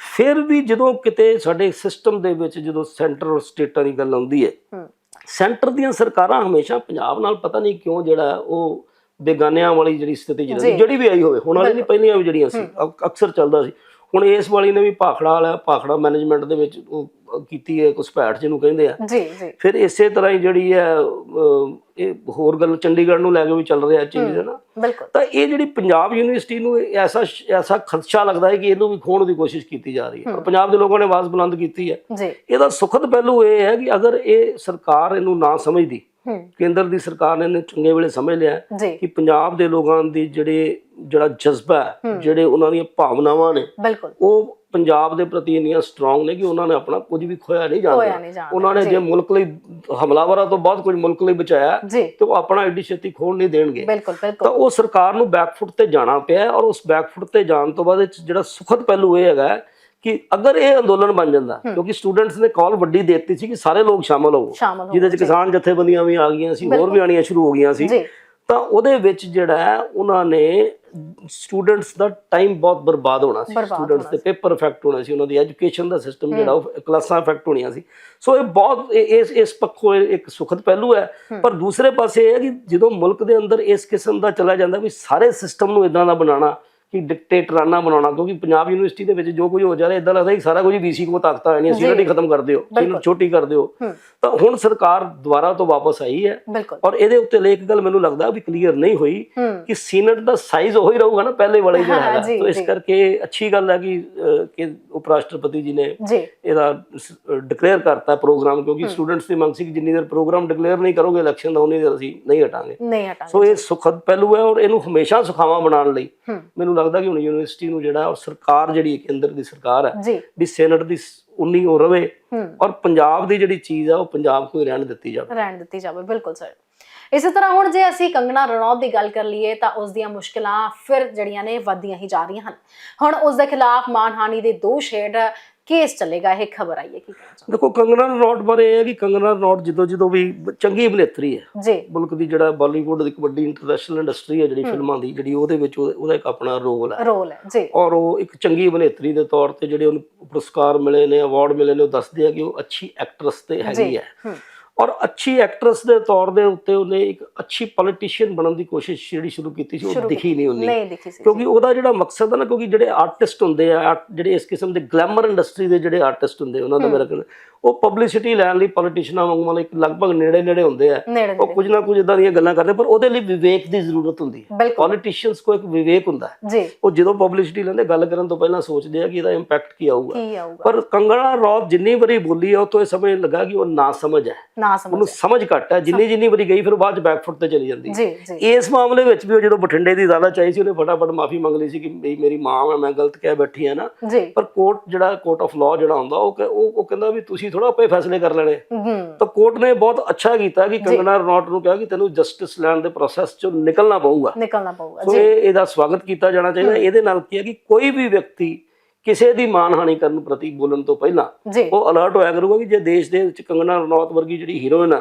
ਫਿਰ ਵੀ ਜਦੋਂ ਕਿਤੇ ਸਾਡੇ ਸਿਸਟਮ ਦੇ ਵਿੱਚ ਜਦੋਂ ਸੈਂਟਰ ਔਰ ਸਟੇਟਾਂ ਦੀ ਗੱਲ ਆਉਂਦੀ ਹੈ ਸੈਂਟਰ ਦੀਆਂ ਸਰਕਾਰਾਂ ਹਮੇਸ਼ਾ ਪੰਜਾਬ ਨਾਲ ਪਤਾ ਨਹੀਂ ਕਿਉਂ ਜਿਹੜਾ ਉਹ ਬੇਗਾਨਿਆਂ ਵਾਲੀ ਜਿਹੜੀ ਸਥਿਤੀ ਚ ਰਹਿੰਦੀ ਜੀ। ਜਿਹੜੀ ਵੀ ਆਈ ਹੋਵੇ ਹੁਣ ਵਾਲੀ ਨਹੀਂ। ਪਹਿਲੀਆਂ ਵੀ ਜਿਹੜੀਆਂ ਸੀ ਅਕ- ਅਕਸਰ ਚੱਲਦਾ ਸੀ ਹੁਣ ਇਸ ਵਾਲੀ ਨੇ ਵੀ ਭਾਖੜਾ ਵਾਲਾ ਭਾਖੜਾ ਮੈਨੇਜਮੈਂਟ ਦੇ ਵਿੱਚ ਉਹ ਕੀਤੀ ਹੈ ਘੁਸਪੈਠ ਜਿਹਨੂੰ ਕਹਿੰਦੇ ਆ। ਜੀ ਜੀ। ਫਿਰ ਇਸੇ ਤਰ੍ਹਾਂ ਹੀ ਜਿਹੜੀ ਹੈ ਇਹ ਹੋਰ ਗੱਲ ਚੰਡੀਗੜ੍ਹ ਨੂੰ ਲੈ ਕੇ ਵੀ ਚੱਲ ਰਿਹਾ ਚੀਜ਼ ਹੈ ਨਾ ਤਾਂ ਇਹ ਜਿਹੜੀ ਪੰਜਾਬ ਯੂਨੀਵਰਸਿਟੀ ਨੂੰ ਐਸਾ ਐਸਾ ਖਦਸ਼ਾ ਲੱਗਦਾ ਹੈ ਕਿ ਇਹਨੂੰ ਵੀ ਖੋਣ ਦੀ ਕੋਸ਼ਿਸ਼ ਕੀਤੀ ਜਾ ਰਹੀ ਹੈ। ਪਰ ਪੰਜਾਬ ਦੇ ਲੋਕਾਂ ਨੇ ਆਵਾਜ਼ ਬੁਲੰਦ ਕੀਤੀ ਹੈ। ਜੀ। ਇਹਦਾ ਸੁਖਦ ਪਹਿਲੂ ਇਹ ਹੈ ਕਿ ਅਗਰ ਇਹ ਸਰਕਾਰ ਇਹਨੂੰ ਨਾ ਸਮਝਦੀ ਕੇਂਦਰ ਦੀ ਸਰਕਾਰ ਨੇ ਇਹਨੂੰ ਚੰਗੇ ਵੇਲੇ ਸਮਝ ਲਿਆ ਕਿ ਪੰਜਾਬ ਦੇ ਲੋਕਾਂ ਦੀ ਜਿਹੜੇ ਜਿਹੜਾ ਜਜ਼ਬਾ ਜਿਹੜੇ ਉਹਨਾਂ ਦੀਆਂ ਭਾਵਨਾਵਾਂ ਨੇ ਉਹ ਪੰਜਾਬ ਦੇ ਪ੍ਰਤੀ ਇੰਨੀਆਂ ਸਟਰੋਂਗ ਨੇ ਕਿ ਉਹਨਾਂ ਨੇ ਆਪਣਾ ਕੁਝ ਵੀ ਖੋਇਆ ਨਹੀਂ ਜਾਂਦਾ। ਉਹਨਾਂ ਨੇ ਜੇ। ਮੁਲਕ ਲਈ ਹਮਲਾਵਰਾਂ ਤੋਂ ਬਹੁਤ ਕੁਝ ਮੁਲਕ ਲਈ ਬਚਾਇਆ ਤੇ ਉਹ ਆਪਣਾ ਐਡੀ ਛੇਤੀ ਖੋਣ ਨਹੀਂ ਦੇਣਗੇ। ਤਾਂ ਉਹ ਸਰਕਾਰ ਨੂੰ ਬੈਕਫੁੱਟ ਤੇ ਜਾਣਾ ਪਿਆ ਔਰ ਉਸ ਬੈਕਫੁੱਟ ਤੇ ਜਾਣ ਤੋਂ ਬਾਅਦ ਜਿਹੜਾ ਸੁਖਦ ਪਹਿਲੂ ਇਹ ਹੈਗਾ ਕਿ ਅਗਰ ਇਹ ਅੰਦੋਲਨ ਬਣ ਜਾਂਦਾ ਕਿਉਂਕਿ ਸਟੂਡੈਂਟਸ ਨੇ ਕਾਲ ਵੱਡੀ ਦੇ ਦਿੱਤੀ ਸੀ ਕਿ ਸਾਰੇ ਲੋਕ ਸ਼ਾਮਲ ਹੋਵੋ ਜਿਹਦੇ ਚ ਕਿਸਾਨ ਜਥੇਬੰਦੀਆਂ ਵੀ ਆ ਗਈਆਂ ਸੀ ਹੋਰ ਵੀ ਆਣੀਆਂ ਸ਼ੁਰੂ ਹੋ ਗਈਆਂ ਸੀ। ਤਾਂ ਉਹਦੇ ਵਿੱਚ ਜਿਹੜਾ ਹੈ ਉਹਨਾਂ ਨੇ ਸਟੂਡੈਂਟਸ ਦਾ ਟਾਈਮ ਬਹੁਤ ਬਰਬਾਦ ਹੋਣਾ ਸੀ। ਸਟੂਡੈਂਟਸ ਦੇ ਪੇਪਰ ਇਫੈਕਟ ਹੋਣਾ ਸੀ ਉਹਨਾਂ ਦੀ ਐਜੂਕੇਸ਼ਨ ਦਾ ਸਿਸਟਮ ਜਿਹੜਾ ਉਹ ਕਲਾਸਾਂ ਇਫੈਕਟ ਹੋਣੀਆਂ ਸੀ। ਸੋ ਇਹ ਬਹੁਤ ਇਸ ਇਸ ਪੱਖੋਂ ਇੱਕ ਸੁਖਦ ਪਹਿਲੂ ਹੈ। ਪਰ ਦੂਸਰੇ ਪਾਸੇ ਇਹ ਹੈ ਕਿ ਜਦੋਂ ਮੁਲਕ ਦੇ ਅੰਦਰ ਇਸ ਕਿਸਮ ਦਾ ਚਲਾ ਜਾਂਦਾ ਵੀ ਸਾਰੇ ਸਿਸਟਮ ਨੂੰ ਇਦਾਂ ਦਾ ਬਣਾਉਣਾ ਕਿ ਡਿਕਟੇਟਰਾਨਾ ਬਣਾਉਣਾ ਕਿਉਂਕਿ ਪੰਜਾਬ ਯੂਨੀਵਰਸਿਟੀ ਦੇ ਵਿੱਚ ਜੋ ਕੁਝ ਹੋ ਜਾ ਰਿਹਾ ਇਦਾਂ ਲੱਗਦਾ ਕਿ ਸਾਰਾ ਕੁਝ ਵੀਸੀ ਕੋਲ ਤਾਕਤਾਂ ਆਣੀਆਂ ਸੀ ਹੀ ਖਤਮ ਕਰ ਦਿਓ ਸੀਨੀਅਰ ਛੋਟੀ ਕਰ ਦਿਓ। ਤਾਂ ਹੁਣ ਸਰਕਾਰ ਦੁਬਾਰਾ ਤੋਂ ਵਾਪਸ ਆਈ ਹੈ। ਔਰ ਇਹਦੇ ਉੱਤੇ ਲੈ ਇੱਕ ਗੱਲ ਮੈਨੂੰ ਲੱਗਦਾ ਵੀ ਕਲੀਅਰ ਨਹੀਂ ਹੋਈ ਕਿ ਸੀਨੇਟ ਦਾ ਸਾਈਜ਼ ਉਹੀ ਰਹੂਗਾ ਨਾ ਪਹਿਲੇ ਵਾਲਾ ਜਿਹੜਾ ਹਾਂ, ਹੈਗਾ। ਤਾਂ ਇਸ। ਕਰਕੇ ਅੱਛੀ ਗੱਲ ਹੈ ਕਿ ਕਿ ਉਪ ਰਾਸ਼ਟਰਪਤੀ ਜੀ ਨੇ ਇਹਦਾ ਡਿਕਲੇਅਰ ਕਰਤਾ ਪ੍ਰੋਗਰਾਮ ਕਿਉਂਕਿ ਸਟੂਡੈਂਟਸ ਦੀ ਮੰਗ ਸੀ ਕਿ ਜਿੰਨੀ ਦੇਰ ਪ੍ਰੋਗਰਾਮ ਡਿਕਲੇਅਰ ਨਹੀਂ ਕਰੋਗੇ ਇਲੈਕਸ਼ਨ ਦਾ ਉਨੀ ਦੇਰ ਅਸੀਂ ਨਹੀਂ ਹਟਾਂਗੇ। ਸੋ ਇਹ ਸੁਖਦ ਪਹਿਲੂ ਹੈ ਔਰ ਇਹਨੂੰ ਹਮੇਸ਼ਾ ਸੁਖਾਵਾਂ ਬਣਾਉਣ ਲਈ ਮੈਨੂੰ ਲੱਗਦਾ ਕਿ ਹੁਣ ਯੂਨੀਵਰਸਿਟੀ ਨੂੰ ਜਿਹੜਾ ਸਰਕਾਰ ਜਿਹੜੀ ਹੈ, ਕੇਂਦਰ ਦੀ ਸਰਕਾਰ ਹੈ ਵੀ ਸੈਨੇਟ ਦੀ ਉਨੀ ਹੋ ਰਵੇ ਔਰ ਪੰਜਾਬ ਦੀ ਜਿਹੜੀ ਚੀਜ਼ ਆ ਉਹ ਪੰਜਾਬ ਕੋਈ ਰਹਿਣ ਦਿੱਤੀ ਜਾਵੇ। ਰਹਿਣ ਦਿੱਤੀ ਜਾਵੇ ਬਿਲਕੁਲ ਸਰ। ਇਸੇ ਤਰ੍ਹਾਂ ਹੁਣ ਜੇ ਅਸੀਂ ਕੰਗਣਾ ਰਣੌਤ ਦੀ ਗੱਲ ਕਰ ਲਈਏ ਤਾਂ ਉਸ ਦੀਆਂ ਮੁਸ਼ਕਲਾਂ ਫਿਰ ਜਿਹੜੀਆਂ ਨੇ ਵੱਧਦੀਆਂ ਹੀ ਜਾ ਰਹੀਆਂ ਹਨ। ਹੁਣ ਉਸ ਦੇ ਖਿਲਾਫ ਮਾਨਹਾਨੀ ਦੇ ਦੋਸ਼ ਹੇਠ ਕੇਸ ਚੱਲੇਗਾ ਇਹ ਖਬਰ ਆਈ ਹੈ ਕੀ ਦੇਖੋ ਕੰਗਨਾ ਰਣੌਤ ਬਾਰੇ ਇਹ ਹੈ ਕਿ ਕੰਗਨਾ ਰਣੌਤ ਜਦੋਂ ਜਦੋਂ ਵੀ ਚੰਗੀ ਅਭਿਨੇਤਰੀ ਹੈ? ਜੀ। ਮੁਲਕ ਦੀ ਜਿਹੜਾ ਬਾਲੀਵੁੱਡ ਦੀ ਇੱਕ ਵੱਡੀ ਇੰਟਰਨੈਸ਼ਨਲ ਇੰਡਸਟਰੀ ਹੈ ਜਿਹੜੀ ਫਿਲਮਾਂ ਦੀ ਜਿਹੜੀ ਉਹਦੇ ਵਿੱਚ ਉਹਦਾ ਇੱਕ ਆਪਣਾ ਰੋਲ ਹੈ। ਰੋਲ ਹੈ ਜੀ। ਔਰ ਉਹ ਇੱਕ ਚੰਗੀ ਅਭਿਨੇਤਰੀ ਦੇ ਤੌਰ ਤੇ ਜਿਹੜੇ ਉਹਨੂੰ ਪੁਰਸਕਾਰ ਮਿਲੇ ਨੇ ਅਵਾਰਡ ਮਿਲੇ ਨੇ ਉਹ ਦੱਸਦੇ ਆ ਕਿ ਉਹ ਅੱਛੀ ਐਕਟਰੈਸ ਤੇ ਹੈਗੀ ਹੈ। ਹੂੰ। ਔਰ ਅੱਛੀ ਐਕਟਰੈਸ ਦੇ ਤੌਰ ਦੇ ਉੱਤੇ ਉਹਨੇ ਇੱਕ ਅੱਛੀ ਪੋਲੀਟੀਸ਼ੀਅਨ ਬਣਨ ਦੀ ਕੋਸ਼ਿਸ਼ ਜਿਹੜੀ ਸ਼ੁਰੂ ਕੀਤੀ ਸੀ ਉਹ ਦਿਖੀ ਨਹੀਂ ਉਹਨੇ ਨਹੀਂ ਦਿਖੀ ਸੀ ਕਿਉਂਕਿ ਉਹਦਾ ਜਿਹੜਾ ਮਕਸਦ ਹੈ ਨਾ ਕਿਉਂਕਿ ਜਿਹੜੇ ਆਰਟਿਸਟ ਹੁੰਦੇ ਆ ਜਿਹੜੇ ਇਸ ਕਿਸਮ ਦੇ ਗਲੈਮਰ ਇੰਡਸਟਰੀ ਦੇ ਜਿਹੜੇ ਆਰਟਿਸਟ ਹੁੰਦੇ ਉਹਨਾਂ ਦਾ ਮੇਰਾ ਕਹਿਣਾ ਉਹ ਪਬਲਿਸਿਟੀ ਲੈਣ ਲਈ ਪੋਲੀਟੀਸ਼ੀਅਨਾਂ ਵਾਂਗੂ ਮਤਲਬ ਇੱਕ ਲਗਭਗ ਨੇੜੇ ਨੇੜੇ ਹੁੰਦੇ ਆ। ਉਹ ਕੁਝ ਨਾ ਕੁਝ ਇਦਾਂ ਦੀਆਂ ਗੱਲਾਂ ਕਰਦੇ ਪਰ ਉਹਦੇ ਲਈ ਵਿਵੇਕ ਦੀ ਜ਼ਰੂਰਤ ਹੁੰਦੀ ਹੈ। ਪੋਲੀਟੀਸ਼ੀਅਨਸ ਕੋ ਇੱਕ ਵਿਵੇਕ ਹੁੰਦਾ ਹੈ। ਜੀ। ਉਹ ਜਦੋਂ ਪਬਲਿਸਿਟੀ ਲੈਂਦੇ ਗੱਲ ਕਰਨ ਤੋਂ ਪਹਿਲਾਂ ਸੋਚਦੇ ਆ ਕਿ ਇਹਦਾ ਇੰਪੈਕਟ ਕੀ ਆਊਗਾ। ਕੀ ਆਊਗਾ। ਪਰ ਕੰਗਣਾ ਰੌਤ ਜਿੰਨੀ ਵਾਰੀ ਬੋਲੀ ਆ ਉਹ ਤੋਂ ਇਹ ਸਮਝ ਲੱਗਾ ਕਿ ਉਹ ਨਾ ਸਮਝ ਹੈ। ਨਾ ਸਮਝ ਉਹਨੂੰ ਸਮਝ ਘੱਟ ਹੈ ਜਿੰਨੀ ਜਿੰਨੀ ਵਾਰੀ ਗਈ ਫਿਰ ਬਾਅਦ ਚ ਬੈਕਫੁੱਟ ਤੇ ਚਲੀ ਜਾਂਦੀ। ਹੈ ਜੀ ਜੀ। ਇਸ ਮਾਮਲੇ ਵਿੱਚ ਵੀ ਉਹ ਜਦੋਂ ਬਠਿੰਡੇ ਦੀ ਅਦਾਲਤ ਆਈ ਸੀ ਉਹਨੇ ਫਟਾਫਟ ਮਾਫੀ ਮੰਗ ਲਈ ਸੀ ਕਿ ਮੇਰੀ ਮਾਂ ਹੈ ਮੈਂ ਗਲਤ ਕਹਿ ਬੈਠੀ ਆ ਨਾ। ਪਰ ਕੋਰਟ ਜਿਹੜਾ ਕੋਰਟ ਆਫ ਲਾਅ ਜਿਹੜਾ ਹੁੰਦਾ ਉਹ ਉਹ ਕਹਿੰਦਾ ਵੀ ਤੁਸੀਂ ਥੋੜਾ ਆਪੇ ਫੈਸਲੇ ਕਰ ਲੈਣੇ। ਹੂੰ। ਤਾਂ ਕੋਰਟ ਨੇ ਬਹੁਤ ਅੱਛਾ ਕੀਤਾ ਕਿ ਕੰਗਨਾ ਰਣੌਤ ਨੂੰ ਕਿਹਾ ਕਿ ਤੈਨੂੰ ਜਸਟਿਸ ਲੈਣ ਦੇ ਪ੍ਰੋਸੈਸ ਚੋਂ ਨਿਕਲਣਾ ਪਊਗਾ। ਨਿਕਲਣਾ ਪਊਗਾ ਜੀ। ਇਹ ਇਹਦਾ ਸਵਾਗਤ ਕੀਤਾ ਜਾਣਾ ਚਾਹੀਦਾ। ਇਹਦੇ ਨਾਲ ਕੀ ਹੈ ਕਿ ਕੋਈ ਵੀ ਵਿਅਕਤੀ ਕਿਸੇ ਦੀ ਮਾਨਹਾਨੀ ਕਰਨ ਪ੍ਰਤੀ ਬੋਲਣ ਤੋਂ ਪਹਿਲਾਂ ਉਹ ਅਲਰਟ ਹੋਇਆ ਕਰੂਗਾ ਕਿ ਜੇ ਦੇਸ਼ ਦੇ ਵਿੱਚ ਕੰਗਨਾ ਰਣੌਤ ਵਰਗੀ ਜਿਹੜੀ ਹੀਰੋਇਨ ਆ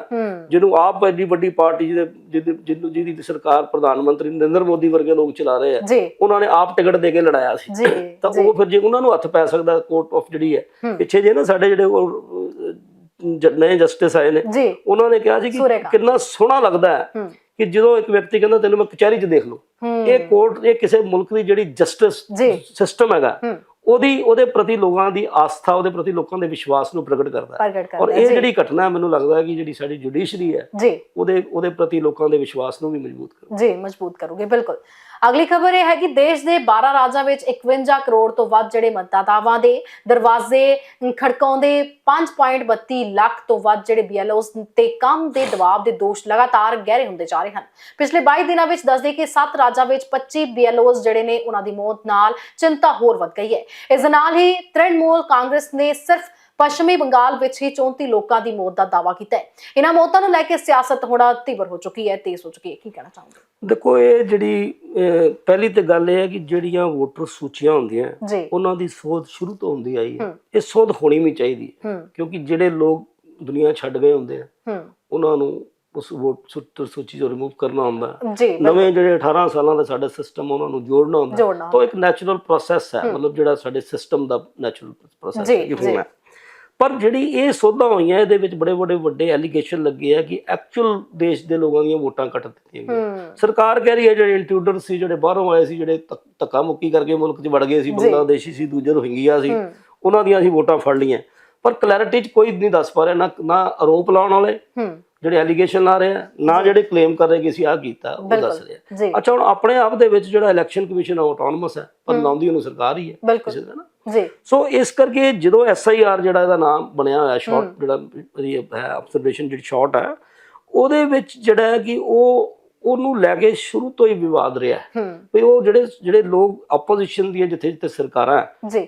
ਜਿਹਨੂੰ ਆਪ ਐਡੀ ਵੱਡੀ ਪਾਰਟੀ ਜਿਹਦੇ ਜਿਹਦੇ- ਜਿਹਨੂੰ ਜਿਹਦੀ ਸਰਕਾਰ ਪ੍ਰਧਾਨ ਮੰਤਰੀ ਨਰਿੰਦਰ ਮੋਦੀ ਵਰਗੇ ਲੋਕ ਚਲਾ ਰਹੇ ਆ ਉਹਨਾਂ ਨੇ ਆਪ ਟਿਕਟ ਦੇ ਕੇ ਲੜਾਇਆ ਸੀ। ਤਾਂ ਉਹ ਫਿਰ ਜੇ ਉਹਨਾਂ ਨੂੰ ਹੱਥ ਪੈ ਸਕਦਾ ਕੋਰਟ ਆਫ ਜਿਹੜੀ ਹੈ। ਪਿੱਛੇ ਜੇ ਨਾ ਸਾਡੇ ਜਿਹੜੇ ਨਏ ਜਸਟਿਸ ਆਏ ਨੇ ਉਹਨਾਂ ਨੇ ਕਿਹਾ ਸੀ ਕਿ। ਕਿੰਨਾ ਸੋਹਣਾ ਲੱਗਦਾ ਹੈ ਕਿ ਜਦੋਂ ਇੱਕ ਵਿਅਕਤੀ ਕਹਿੰਦਾ ਤੈਨੂੰ ਮੈਂ ਕਚਹਿਰੀ 'ਚ ਦੇਖ ਲੂ ਹੂੰ। ਇਹ ਕੋਰਟ ਇਹ ਕਿਸੇ ਮੁਲਕ ਦੀ ਜਿਹੜੀ ਜਸਟਿਸ ਸਿਸਟਮ ਹੈਗਾ ਉਹਦੀ ਉਹਦੇ ਪ੍ਰਤੀ ਲੋਕਾਂ ਦੀ ਆਸਥਾ ਉਹਦੇ ਪ੍ਰਤੀ ਲੋਕਾਂ ਦੇ ਵਿਸ਼ਵਾਸ ਨੂੰ ਪ੍ਰਗਟ ਕਰਦਾ ਔਰ ਇਹ ਜਿਹੜੀ ਘਟਨਾ ਮੈਨੂੰ ਲੱਗਦਾ ਹੈ ਕਿ ਜਿਹੜੀ ਸਾਡੀ ਜੁਡੀਸ਼ਰੀ ਹੈ ਜੀ। ਉਹਦੇ ਉਹਦੇ ਪ੍ਰਤੀ ਲੋਕਾਂ ਦੇ ਵਿਸ਼ਵਾਸ ਨੂੰ ਵੀ ਮਜ਼ਬੂਤ ਕਰਦਾ ਜੀ ਮਜ਼ਬੂਤ ਕਰੋਗੇ ਬਿਲਕੁਲ। ਅਗਲੀ ਖਬਰ ਇਹ ਹੈ ਕਿ ਦੇਸ਼ ਦੇ 12 ਰਾਜਾਂ ਵਿੱਚ 51 ਕਰੋੜ ਤੋਂ ਵੱਧ ਜਿਹੜੇ ਮਤਦਾਤਾਵਾਂ ਦੇ ਦਰਵਾਜ਼ੇ ਖੜਕਾਉਂਦੇ 5.32 ਲੱਖ ਤੋਂ ਵੱਧ ਜਿਹੜੇ ਬੀਐਲਓਸ ਤੇ ਕੰਮ ਦੇ ਦਬਾਅ ਦੇ ਦੋਸ਼ ਲਗਾਤਾਰ ਗਹਿਰੇ ਹੁੰਦੇ ਜਾ ਰਹੇ ਹਨ। ਪਿਛਲੇ 22 ਦਿਨਾਂ ਵਿੱਚ ਦੱਸਦੇ ਕਿ 7 ਰਾਜਾਂ ਵਿੱਚ 25 ਬੀਐਲਓਸ ਜਿਹੜੇ ਨੇ ਉਹਨਾਂ ਦੀ ਮੌਤ ਨਾਲ ਚਿੰਤਾ ਹੋਰ ਵੱਧ ਗਈ ਹੈ। ਇਸ ਦੇ ਨਾਲ ਹੀ ਤ੍ਰਿਣਮੂਲ ਕਾਂਗਰਸ ਨੇ ਸਿਰਫ ਪੱਛਮੀ ਬੰਗਾਲ ਵਿੱਚ ਹੀ 34 ਲੋਕਾਂ ਦੀ ਮੌਤ ਦਾ ਦਾਅਵਾ ਕੀਤਾ ਹੈ। ਇਹਨਾਂ ਮੌਤਾਂ ਨੂੰ ਲੈ ਕੇ ਸਿਆਸਤ ਥੋੜਾ ਤੀਵਰ ਹੋ ਚੁੱਕੀ ਹੈ ਤੇਜ਼ ਹੋ ਚੁੱਕੀ ਹੈ। ਕੀ ਕਹਿਣਾ ਚਾਹੋਗੇ? ਦੇਖੋ ਇਹ ਜਿਹੜੀ ਪਹਿਲੀ ਤੇ ਗੱਲ ਇਹ ਹੈ ਕਿ ਜਿਹੜੀਆਂ ਵੋਟਰ ਸੂਚੀਆਂ ਹੁੰਦੀਆਂ ਉਹਨਾਂ ਦੀ ਸੋਧ ਸ਼ੁਰੂ ਤੋਂ ਹੁੰਦੀ ਆਈ ਹੈ। ਇਹ ਸੋਧ ਹੋਣੀ ਵੀ ਚਾਹੀਦੀ ਹੈ। ਕਿਉਂਕਿ ਜਿਹੜੇ ਲੋਕ ਦੁਨੀਆ ਛੱਡ ਗਏ ਹੁੰਦੇ ਆ ਉਹਨਾਂ ਨੂੰ ਉਸ ਵੋਟ ਸੂਤਰ ਸੂਚੀ ਤੋਂ ਰਿਮੂਵ ਕਰਨਾ ਹੁੰਦਾ ਨਵੇਂ ਜਿਹੜੇ 18 ਸਾਲਾਂ ਦਾ ਸਾਡਾ ਸਿਸਟਮ ਉਹਨਾਂ ਨੂੰ ਜੋੜਨਾ ਹੁੰਦਾ ਤਾਂ ਇੱਕ ਨੈਚੁਰਲ ਪ੍ਰੋਸੈਸ ਹੈ। ਮਤਲਬ ਜਿਹੜਾ ਸਾਡੇ ਸਿਸਟਮ ਦਾ ਨੈਚੁਰਲ ਪ੍ਰੋਸੈਸ ਹੈ ਜੀ। ਪਰ ਜਿਹੜੀ ਇਹ ਸੋਧਾਂ ਹੋਈਆਂ ਇਹਦੇ ਵਿੱਚ ਬੜੇ ਬੜੇ ਵੱਡੇ ਐਲੀਗੇਸ਼ਨ ਲੱਗੇ ਆ ਕਿ ਐਕਚੁਅਲ ਦੇਸ਼ ਦੇ ਲੋਕਾਂ ਦੀਆਂ ਵੋਟਾਂ ਕੱਟ ਦਿੱਤੀਆਂ ਗਈਆਂ। ਸਰਕਾਰ ਕਹਿ ਰਹੀ ਹੈ ਜਿਹੜੇ ਇੰਟਰੂਡਰ ਸੀ ਜਿਹੜੇ ਬਾਹਰੋਂ ਆਏ ਸੀ ਜਿਹੜੇ ਧੱਕ- ਮੁੱਕੀ ਕਰਕੇ ਮੁਲਕ 'ਚ ਵੜ ਗਏ ਸੀ ਬੰਗਲਾਦੇਸ਼ੀ ਸੀ ਦੂਜੇ ਰੋਹਿੰਗੀਆ ਸੀ ਉਹਨਾਂ ਦੀਆਂ ਅਸੀਂ ਵੋਟਾਂ ਫੜ ਲਈਆਂ। ਪਰ ਕਲੈਰਿਟੀ 'ਚ ਕੋਈ ਨਹੀਂ ਦੱਸ ਪਾ ਰਿਹਾ ਨਾ ਨਾ ਆਰੋਪ ਲਾਉਣ ਵਾਲੇ ਜਿਹੜੇ ਐਲੀਗੇਸ਼ਨ ਲਾ ਰਹੇ ਆ ਨਾ ਜਿਹੜੇ ਕਲੇਮ ਕਰ ਰਹੇ ਕਿ ਅਸੀਂ ਆਹ ਕੀਤਾ ਉਹ ਦੱਸ ਰਹੇ ਆ। ਅੱਛਾ ਹੁਣ ਆਪਣੇ ਆਪ ਦੇ ਵਿੱਚ ਜਿਹੜਾ ਇਲੈਕਸ਼ਨ ਕਮਿਸ਼ਨ ਆਟੋਨਮਸ ਹੈ ਪਰ ਲਾਉਂਦੀ ਉਹਨੂੰ ਸਰਕਾਰ ਹੀ ਹੈ ਕਿਸੇ ਦਾ ਨਾ। ਜੀ। ਸੋ ਇਸ ਕਰਕੇ ਜਦੋਂ ਐਸਆਈਆਰ ਜਿਹੜਾ ਇਹਦਾ ਨਾਮ ਬਣਿਆ ਹੋਇਆ ਸ਼ਾਰਟ ਜਿਹੜਾ ਹੈ ਆਬਜ਼ਰਵੇਸ਼ਨ ਜਿਹੜੀ ਸ਼ਾਰਟ ਹੈ ਉਹਦੇ ਵਿੱਚ ਜਿਹੜਾ ਹੈ ਕਿ ਉਹ ਉਹਨੂੰ ਲੈ ਕੇ ਸ਼ੁਰੂ ਤੋਂ ਹੀ ਵਿਵਾਦ ਰਿਹਾ। ਵੀ ਉਹ ਜਿਹੜੇ ਜਿਹੜੇ ਲੋਕ ਆਪੋਜੀਸ਼ਨ ਦੀਆਂ ਜਿੱਥੇ ਜਿੱਥੇ ਸਰਕਾਰਾਂ